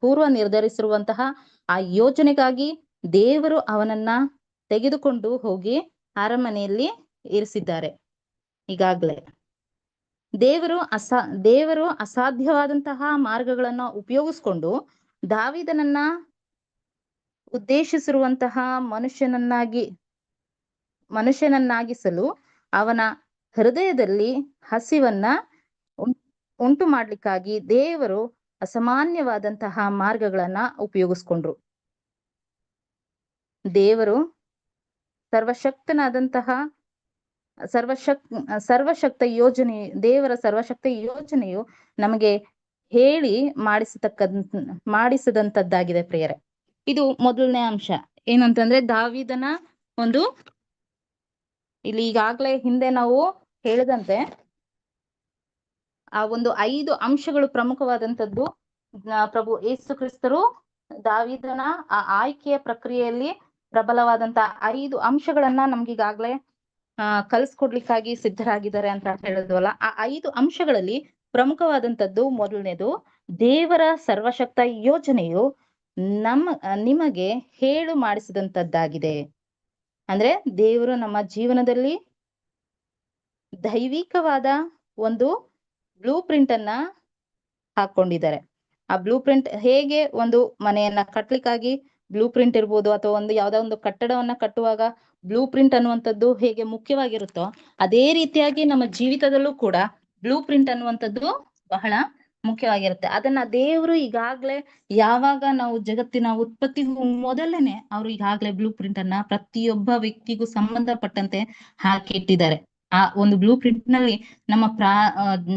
ಪೂರ್ವ ನಿರ್ಧರಿಸಿರುವಂತಹ ಆ ಯೋಜನೆಗಾಗಿ ದೇವರು ಅವನನ್ನ ತೆಗೆದುಕೊಂಡು ಹೋಗಿ ಅರಮನೆಯಲ್ಲಿ ಇರಿಸಿದ್ದಾರೆ. ಈಗಾಗ್ಲೇ. ದೇವರು ಅಸಾ, ದೇವರು ಅಸಾಧ್ಯವಾದಂತಹ ಮಾರ್ಗಗಳನ್ನ ಉಪಯೋಗಿಸ್ಕೊಂಡು ದಾವಿದನನ್ನ ಉದ್ದೇಶಿಸಿರುವಂತಹ ಮನುಷ್ಯನನ್ನಾಗಿ, ಮನುಷ್ಯನನ್ನಾಗಿಸಲು ಅವನ ಹೃದಯದಲ್ಲಿ ಹಸಿವನ್ನ ಉಂಟು ಮಾಡ್ಲಿಕ್ಕಾಗಿ ದೇವರು ಅಸಾಮಾನ್ಯವಾದಂತಹ ಮಾರ್ಗಗಳನ್ನ ಉಪಯೋಗಿಸ್ಕೊಂಡ್ರು. ದೇವರು ಸರ್ವಶಕ್ತನಾದಂತಹ ಸರ್ವಶಕ್, ಸರ್ವಶಕ್ತ ಯೋಜನೆ, ದೇವರ ಸರ್ವಶಕ್ತ ಯೋಜನೆಯು ನಮಗೆ ಹೇಳಿ ಮಾಡಿಸತಕ್ಕ ಮಾಡಿಸದಂತದ್ದಾಗಿದೆ ಪ್ರಿಯರೇ. ಇದು ಮೊದಲನೇ ಅಂಶ. ಏನಂತಂದ್ರೆ ದಾವಿದನ ಒಂದು ಇಲ್ಲಿ ಈಗಾಗ್ಲೇ ಹಿಂದೆ ನಾವು ಹೇಳಿದಂತೆ ಆ ಒಂದು ಐದು ಅಂಶಗಳು ಪ್ರಮುಖವಾದಂತದ್ದು ಪ್ರಭು ಏಸು ಕ್ರಿಸ್ತರು ದಾವಿದನ ಆ ಆಯ್ಕೆಯ ಪ್ರಕ್ರಿಯೆಯಲ್ಲಿ ಪ್ರಬಲವಾದಂತ ಐದು ಅಂಶಗಳನ್ನ ನಮ್ಗೀಗಾಗ್ಲೇ, ಆ, ಕಲ್ಸ್ಕೊಡ್ಲಿಕ್ಕಾಗಿ ಸಿದ್ಧರಾಗಿದ್ದಾರೆ ಅಂತ ಹೇಳಿದ್ವಲ್ಲ. ಆ ಐದು ಅಂಶಗಳಲ್ಲಿ ಪ್ರಮುಖವಾದಂತದ್ದು ಮೊದಲನೇದು ದೇವರ ಸರ್ವಶಕ್ತ ಯೋಜನೆಯು ನಮ್ಮ ನಿಮಗೆ ಹೇಳು ಮಾಡಿಸಿದಂತದ್ದಾಗಿದೆ. ಅಂದ್ರೆ ದೇವರು ನಮ್ಮ ಜೀವನದಲ್ಲಿ ದೈವಿಕವಾದ ಒಂದು ಬ್ಲೂ ಪ್ರಿಂಟ್ ಅನ್ನ ಹಾಕೊಂಡಿದ್ದಾರೆ. ಆ ಬ್ಲೂ ಪ್ರಿಂಟ್ ಹೇಗೆ ಒಂದು ಮನೆಯನ್ನ ಕಟ್ಲಿಕ್ಕಾಗಿ ಬ್ಲೂ ಪ್ರಿಂಟ್ ಇರ್ಬೋದು ಅಥವಾ ಒಂದು ಯಾವ್ದೋ ಒಂದು ಕಟ್ಟಡವನ್ನ ಕಟ್ಟುವಾಗ ಬ್ಲೂ ಪ್ರಿಂಟ್ ಅನ್ನುವಂಥದ್ದು ಹೇಗೆ ಮುಖ್ಯವಾಗಿರುತ್ತೋ ಅದೇ ರೀತಿಯಾಗಿ ನಮ್ಮ ಜೀವಿತದಲ್ಲೂ ಕೂಡ ಬ್ಲೂ ಪ್ರಿಂಟ್ ಅನ್ನುವಂಥದ್ದು ಬಹಳ ಮುಖ್ಯವಾಗಿರುತ್ತೆ. ಅದನ್ನ ದೇವರು ಈಗಾಗ್ಲೇ ಯಾವಾಗ ನಾವು ಜಗತ್ತಿನ ಉತ್ಪತ್ತಿಗೂ ಮೊದಲೇನೆ ಅವರು ಈಗಾಗ್ಲೇ ಬ್ಲೂ ಪ್ರಿಂಟ್ ಅನ್ನ ಪ್ರತಿಯೊಬ್ಬ ವ್ಯಕ್ತಿಗೂ ಸಂಬಂಧಪಟ್ಟಂತೆ ಹಾಕಿಟ್ಟಿದ್ದಾರೆ. ಆ ಒಂದು ಬ್ಲೂ ಪ್ರಿಂಟ್ನಲ್ಲಿ ನಮ್ಮ ಪ್ರಾ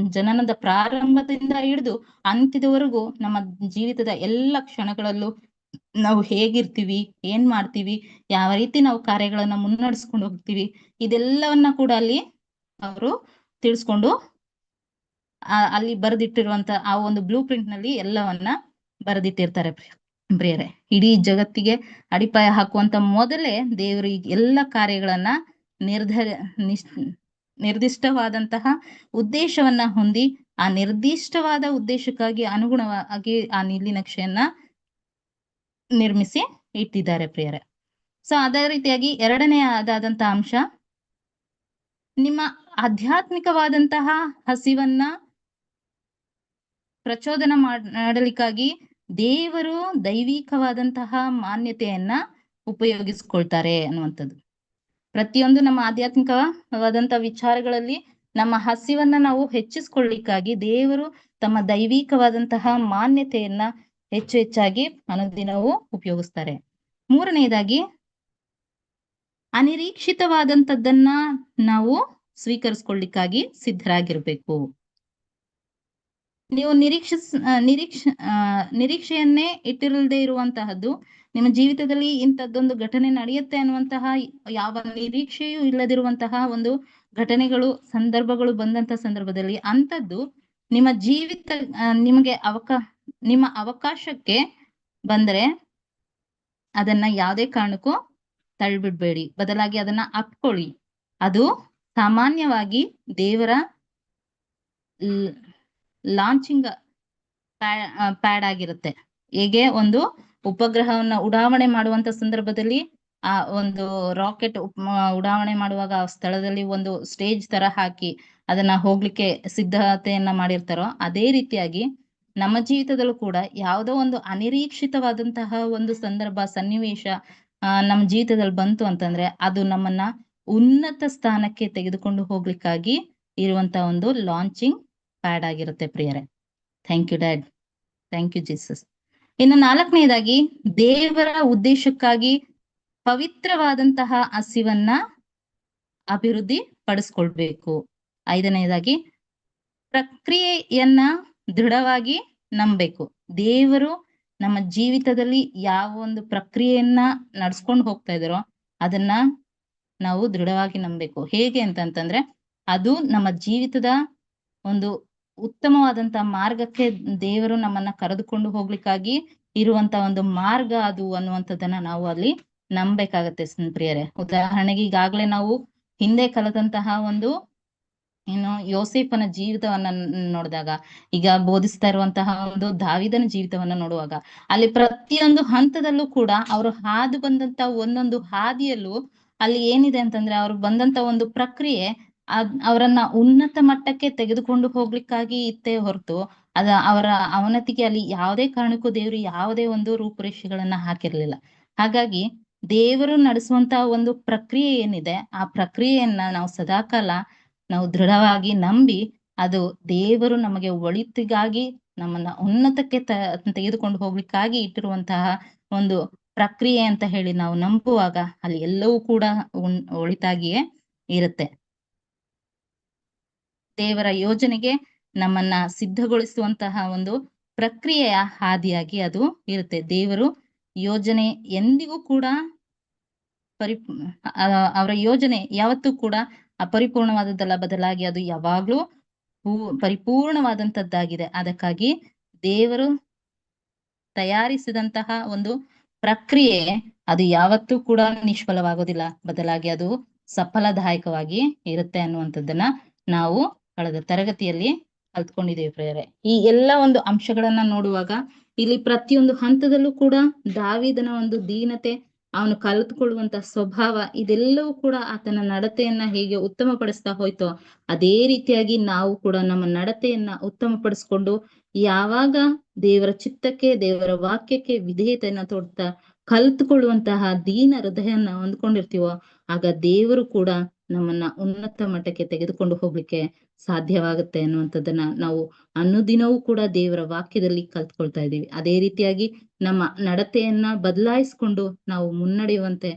ಜನನದ ಪ್ರಾರಂಭದಿಂದ ಹಿಡಿದು ಅಂತ್ಯದವರೆಗೂ ನಮ್ಮ ಜೀವಿತದ ಎಲ್ಲ ಕ್ಷಣಗಳಲ್ಲೂ ನಾವು ಹೇಗಿರ್ತೀವಿ, ಏನ್ ಮಾಡ್ತೀವಿ, ಯಾವ ರೀತಿ ನಾವು ಕಾರ್ಯಗಳನ್ನ ಮುನ್ನಡೆಸ್ಕೊಂಡು ಹೋಗ್ತೀವಿ, ಇದೆಲ್ಲವನ್ನ ಕೂಡ ಅಲ್ಲಿ ಅವರು ತಿಳಿಸ್ಕೊಂಡು ಅಲ್ಲಿ ಬರೆದಿಟ್ಟಿರುವಂತ ಆ ಒಂದು ಬ್ಲೂ ಪ್ರಿಂಟ್ನಲ್ಲಿ ಎಲ್ಲವನ್ನ ಬರೆದಿಟ್ಟಿರ್ತಾರೆ ಪ್ರಿಯ- ಪ್ರಿಯರೇ. ಇಡೀ ಜಗತ್ತಿಗೆ ಅಡಿಪಾಯ ಹಾಕುವಂತ ಮೊದಲೇ ದೇವರು ಎಲ್ಲ ಕಾರ್ಯಗಳನ್ನ ನಿರ್ಧರ ನಿರ್ದಿಷ್ಟವಾದಂತಹ ಉದ್ದೇಶವನ್ನ ಹೊಂದಿ ಆ ನಿರ್ದಿಷ್ಟವಾದ ಉದ್ದೇಶಕ್ಕಾಗಿ ಅನುಗುಣವಾಗಿ ಆ ನೀಲಿ ನಕ್ಷೆಯನ್ನ ನಿರ್ಮಿಸಿ ಇಟ್ಟಿದ್ದಾರೆ ಪ್ರಿಯರೇ. ಸೊ ಅದೇ ರೀತಿಯಾಗಿ ಎರಡನೇ ಆದಂತಹ ಅಂಶ, ನಿಮ್ಮ ಆಧ್ಯಾತ್ಮಿಕವಾದಂತಹ ಹಸಿವನ್ನ ಪ್ರಚೋದನ ಮಾಡ್ ಮಾಡಲಿಕ್ಕಾಗಿ ದೇವರು ದೈವಿಕವಾದಂತಹ ಮಾನ್ಯತೆಯನ್ನ ಉಪಯೋಗಿಸ್ಕೊಳ್ತಾರೆ ಅನ್ನುವಂಥದ್ದು. ಪ್ರತಿಯೊಂದು ನಮ್ಮ ಆಧ್ಯಾತ್ಮಿಕವಾದಂತಹ ವಿಚಾರಗಳಲ್ಲಿ ನಮ್ಮ ಹಸಿವನ್ನ ನಾವು ಹೆಚ್ಚಿಸ್ಕೊಳ್ಳಿಕ್ಕಾಗಿ ದೇವರು ತಮ್ಮ ದೈವಿಕವಾದಂತಹ ಮಾನ್ಯತೆಯನ್ನ ಹೆಚ್ಚು ಹೆಚ್ಚಾಗಿ ಅನುದಿನವು ಉಪಯೋಗಿಸ್ತಾರೆ. ಮೂರನೆಯದಾಗಿ ಅನಿರೀಕ್ಷಿತವಾದಂಥದ್ದನ್ನ ನಾವು ಸ್ವೀಕರಿಸ್ಕೊಳ್ಳಿಕ್ಕಾಗಿ ಸಿದ್ಧರಾಗಿರ್ಬೇಕು. ನೀವು ನಿರೀಕ್ಷಿಸ್ ನಿರೀಕ್ಷ ನಿರೀಕ್ಷೆಯನ್ನೇ ಇಟ್ಟಿರಲ್ದೆ ಇರುವಂತಹದ್ದು, ನಿಮ್ಮ ಜೀವಿತದಲ್ಲಿ ಇಂಥದ್ದೊಂದು ಘಟನೆ ನಡೆಯುತ್ತೆ ಅನ್ನುವಂತಹ ಯಾವ ನಿರೀಕ್ಷೆಯೂ ಇಲ್ಲದಿರುವಂತಹ ಒಂದು ಘಟನೆಗಳು, ಸಂದರ್ಭಗಳು ಬಂದಂತ ಸಂದರ್ಭದಲ್ಲಿ ಅಂಥದ್ದು ನಿಮ್ಮ ಜೀವಿತ ನಿಮಗೆ ಅವಕಾಶ ನಿಮ್ಮ ಅವಕಾಶಕ್ಕೆ ಬಂದ್ರೆ ಅದನ್ನ ಯಾವುದೇ ಕಾರಣಕ್ಕೂ ತಳ್ಳಿಬಿಡ್ಬೇಡಿ. ಬದಲಾಗಿ ಅದನ್ನ ಅಪ್ಕೊಳ್ಳಿ. ಅದು ಸಾಮಾನ್ಯವಾಗಿ ದೇವರ ಲಾಂಚಿಂಗ್ ಪ್ಯಾಡ್ ಆಗಿರುತ್ತೆ. ಹೀಗೆ ಒಂದು ಉಪಗ್ರಹವನ್ನ ಉಡಾವಣೆ ಮಾಡುವಂತ ಸಂದರ್ಭದಲ್ಲಿ, ಆ, ಒಂದು ರಾಕೆಟ್ ಉಡಾವಣೆ ಮಾಡುವಾಗ ಆ ಸ್ಥಳದಲ್ಲಿ ಒಂದು ಸ್ಟೇಜ್ ತರ ಹಾಕಿ ಅದನ್ನ ಹೋಗ್ಲಿಕ್ಕೆ ಸಿದ್ಧತೆಯನ್ನ ಮಾಡಿರ್ತಾರೋ, ಅದೇ ರೀತಿಯಾಗಿ ನಮ್ಮ ಜೀವಿತದಲ್ಲೂ ಕೂಡ ಯಾವುದೋ ಒಂದು ಅನಿರೀಕ್ಷಿತವಾದಂತಹ ಒಂದು ಸಂದರ್ಭ, ಸನ್ನಿವೇಶ ನಮ್ಮ ಜೀವಿತದಲ್ಲಿ ಬಂತು ಅಂತಂದ್ರೆ ಅದು ನಮ್ಮನ್ನ ಉನ್ನತ ಸ್ಥಾನಕ್ಕೆ ತೆಗೆದುಕೊಂಡು ಹೋಗ್ಲಿಕ್ಕಾಗಿ ಇರುವಂತಹ ಒಂದು ಲಾಂಚಿಂಗ್ ಪ್ಯಾಡ್ ಆಗಿರುತ್ತೆ ಪ್ರಿಯರೇ. Thank you dad thank you Jesus ಇನ್ನು ನಾಲ್ಕನೇದಾಗಿ, ದೇವರ ಉದ್ದೇಶಕ್ಕಾಗಿ ಪವಿತ್ರವಾದಂತಹ ಹಸಿವನ್ನ ಅಭಿವೃದ್ಧಿ ಪಡಿಸ್ಕೊಳ್ಬೇಕು ಐದನೇದಾಗಿ, ಪ್ರಕ್ರಿಯೆಯನ್ನ ದೃಢವಾಗಿ ನಂಬಬೇಕು. ದೇವರು ನಮ್ಮ ಜೀವಿತದಲ್ಲಿ ಯಾವ ಒಂದು ಪ್ರಕ್ರಿಯೆಯನ್ನ ನಡ್ಸ್ಕೊಂಡು ಹೋಗ್ತಾ ಇದಾರೋ ಅದನ್ನ ನಾವು ದೃಢವಾಗಿ ನಂಬಬೇಕು. ಹೇಗೆ ಅಂತಂತಂದ್ರೆ ಅದು ನಮ್ಮ ಜೀವಿತದ ಒಂದು ಉತ್ತಮವಾದಂತ ಮಾರ್ಗಕ್ಕೆ ದೇವರು ನಮ್ಮನ್ನ ಕರೆದುಕೊಂಡು ಹೋಗ್ಲಿಕ್ಕಾಗಿ ಇರುವಂತ ಒಂದು ಮಾರ್ಗ ಅದು ಅನ್ನುವಂಥದ್ದನ್ನ ನಾವು ಅಲ್ಲಿ ನಂಬೇಕಾಗತ್ತೆ ಪ್ರಿಯರೇ ಉದಾಹರಣೆಗೆ ಈಗಾಗ್ಲೇ ನಾವು ಹಿಂದೆ ಕಲಿತಂತಹ ಒಂದು, ಏನು, ಯೋಸೇಫನ ಜೀವಿತವನ್ನ ನೋಡಿದಾಗ, ಈಗ ಬೋಧಿಸ್ತಾ ಇರುವಂತಹ ಒಂದು ದಾವಿದನ ಜೀವಿತವನ್ನ ನೋಡುವಾಗ, ಅಲ್ಲಿ ಪ್ರತಿಯೊಂದು ಹಂತದಲ್ಲೂ ಕೂಡ ಅವರು ಹಾದು ಬಂದಂತ ಒಂದೊಂದು ಹಾದಿಯಲ್ಲೂ ಅಲ್ಲಿ ಏನಿದೆ ಅಂತಂದ್ರೆ ಅವ್ರು ಬಂದಂತ ಒಂದು ಪ್ರಕ್ರಿಯೆ ಅದ್ ಅವರನ್ನ ಉನ್ನತ ಮಟ್ಟಕ್ಕೆ ತೆಗೆದುಕೊಂಡು ಹೋಗ್ಲಿಕ್ಕಾಗಿ ಇತ್ತೇ ಹೊರತು ಅದ ಅವರ ಅವನತಿಗೆ ಅಲ್ಲಿ ಯಾವುದೇ ಕಾರಣಕ್ಕೂ ದೇವರು ಯಾವುದೇ ಒಂದು ರೂಪುರೇಷೆಗಳನ್ನ ಹಾಕಿರ್ಲಿಲ್ಲ. ಹಾಗಾಗಿ ದೇವರು ನಡೆಸುವಂತ ಒಂದು ಪ್ರಕ್ರಿಯೆ ಏನಿದೆ ಆ ಪ್ರಕ್ರಿಯೆಯನ್ನ ನಾವು ಸದಾಕಾಲ ನಾವು ದೃಢವಾಗಿ ನಂಬಿ ಅದು ದೇವರು ನಮಗೆ ಒಳಿತಿಗಾಗಿ ನಮ್ಮನ್ನ ಉನ್ನತಕ್ಕೆ ತೆಗೆದುಕೊಂಡು ಹೋಗ್ಲಿಕ್ಕಾಗಿ ಇಟ್ಟಿರುವಂತಹ ಒಂದು ಪ್ರಕ್ರಿಯೆ ಅಂತ ಹೇಳಿ ನಾವು ನಂಬುವಾಗ ಅಲ್ಲಿ ಎಲ್ಲವೂ ಕೂಡ ಒಳಿತಾಗಿಯೇ ಇರುತ್ತೆ. ದೇವರ ಯೋಜನೆಗೆ ನಮ್ಮನ್ನ ಸಿದ್ಧಗೊಳಿಸುವಂತಹ ಒಂದು ಪ್ರಕ್ರಿಯೆಯ ಹಾದಿಯಾಗಿ ಅದು ಇರುತ್ತೆ. ದೇವರು ಯೋಜನೆ ಎಂದಿಗೂ ಕೂಡ ಪರಿ ಅವರ ಯೋಜನೆ ಯಾವತ್ತೂ ಕೂಡ ಅಪರಿಪೂರ್ಣವಾದದ್ದಲ್ಲ. ಬದಲಾಗಿ ಅದು ಯಾವಾಗ್ಲೂ ಪೂ- ಪರಿಪೂರ್ಣವಾದಂತದ್ದಾಗಿದೆ. ಅದಕ್ಕಾಗಿ ದೇವರು ತಯಾರಿಸಿದಂತಹ ಒಂದು ಪ್ರಕ್ರಿಯೆ ಅದು ಯಾವತ್ತೂ ಕೂಡ ನಿಷ್ಫಲವಾಗೋದಿಲ್ಲ. ಬದಲಾಗಿ ಅದು ಸಫಲದಾಯಕವಾಗಿ ಇರುತ್ತೆ ಅನ್ನುವಂಥದ್ದನ್ನ ನಾವು ಕಳೆದ ತರಗತಿಯಲ್ಲಿ ಕಲ್ತ್ಕೊಂಡಿದ್ದೇವೆ ಪ್ರೇರೆ ಈ ಎಲ್ಲ ಒಂದು ಅಂಶಗಳನ್ನ ನೋಡುವಾಗ ಇಲ್ಲಿ ಪ್ರತಿಯೊಂದು ಹಂತದಲ್ಲೂ ಕೂಡ ದಾವಿದನ ಒಂದು ದೀನತೆ, ಅವನು ಕಲಿತುಕೊಳ್ಳುವಂತ ಸ್ವಭಾವ ಇದೆಲ್ಲವೂ ಕೂಡ ಆತನ ನಡತೆಯನ್ನ ಹೇಗೆ ಉತ್ತಮಪಡಿಸ್ತಾ ಹೋಯ್ತೋ ಅದೇ ರೀತಿಯಾಗಿ ನಾವು ಕೂಡ ನಮ್ಮ ನಡತೆಯನ್ನ ಉತ್ತಮಪಡಿಸ್ಕೊಂಡು ಯಾವಾಗ ದೇವರ ಚಿತ್ತಕ್ಕೆ, ದೇವರ ವಾಕ್ಯಕ್ಕೆ ವಿಧೇಯತೆಯನ್ನ ತೊಡ್ತಾ ಕಲಿತುಕೊಳ್ಳುವಂತಹ ದೀನ ಹೃದಯನ್ನ ಹೊಂದ್ಕೊಂಡಿರ್ತೀವೋ, ಆಗ ದೇವರು ಕೂಡ ನಮ್ಮನ್ನ ಉನ್ನತ ಮಟ್ಟಕ್ಕೆ ತೆಗೆದುಕೊಂಡು ಹೋಗ್ಲಿಕ್ಕೆ ಸಾಧ್ಯವಾಗುತ್ತೆ ಅನ್ನುವಂಥದ್ದನ್ನ ನಾವು ಅನುದಿನವೂ ಕೂಡ ದೇವರ ವಾಕ್ಯದಲ್ಲಿ ಕಲ್ತ್ಕೊಳ್ತಾ ಇದ್ದೀವಿ. ಅದೇ ರೀತಿಯಾಗಿ ನಮ್ಮ ನಡತೆಯನ್ನ ಬದಲಾಯಿಸ್ಕೊಂಡು ನಾವು ಮುನ್ನಡೆಯುವಂತೆ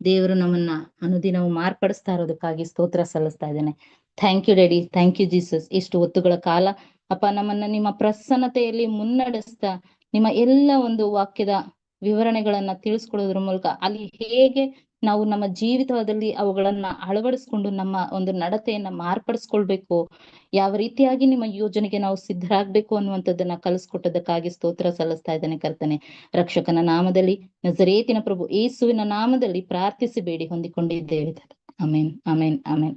ದೇವರು ನಮ್ಮನ್ನ ಅನುದಿನವೂ ಮಾರ್ಪಡಿಸ್ತಾ ಇರೋದಕ್ಕಾಗಿ ಸ್ತೋತ್ರ ಸಲ್ಲಿಸ್ತಾ ಇದ್ದೇನೆ. Thank you daddy thank you Jesus ಇಷ್ಟು ಹೊತ್ತುಗಳ ಕಾಲ ಅಪ್ಪ ನಮ್ಮನ್ನ ನಿಮ್ಮ ಪ್ರಸನ್ನತೆಯಲ್ಲಿ ಮುನ್ನಡೆಸ್ತಾ ನಿಮ್ಮ ಎಲ್ಲ ಒಂದು ವಾಕ್ಯದ ವಿವರಣೆಗಳನ್ನ ತಿಳಿಸ್ಕೊಡೋದ್ರ ಮೂಲಕ ಅಲ್ಲಿ ಹೇಗೆ ನಾವು ನಮ್ಮ ಜೀವಿತದಲ್ಲಿ ಅವುಗಳನ್ನ ಅಳವಡಿಸ್ಕೊಂಡು ನಮ್ಮ ಒಂದು ನಡತೆಯನ್ನ ಮಾರ್ಪಡಿಸ್ಕೊಳ್ಬೇಕು. ಯಾವ ರೀತಿಯಾಗಿ ನಿಮ್ಮ ಯೋಜನೆಗೆ ನಾವು ಸಿದ್ಧರಾಗ್ಬೇಕು ಅನ್ನುವಂಥದ್ದನ್ನ ಕಲಿಸ್ಕೊಟ್ಟದಕ್ಕಾಗಿ ಸ್ತೋತ್ರ ಸಲ್ಲಿಸ್ತಾ ಇದ್ದಾನೆ ಕರ್ತನೆ. ರಕ್ಷಕನ ನಾಮದಲ್ಲಿ, ನಜರೇತಿನ ಪ್ರಭು ಏಸುವಿನ ನಾಮದಲ್ಲಿ ಪ್ರಾರ್ಥಿಸಿ ಬೇಡಿ ಹೊಂದಿಕೊಂಡಿದ್ದೇವೆ. Amen amen amen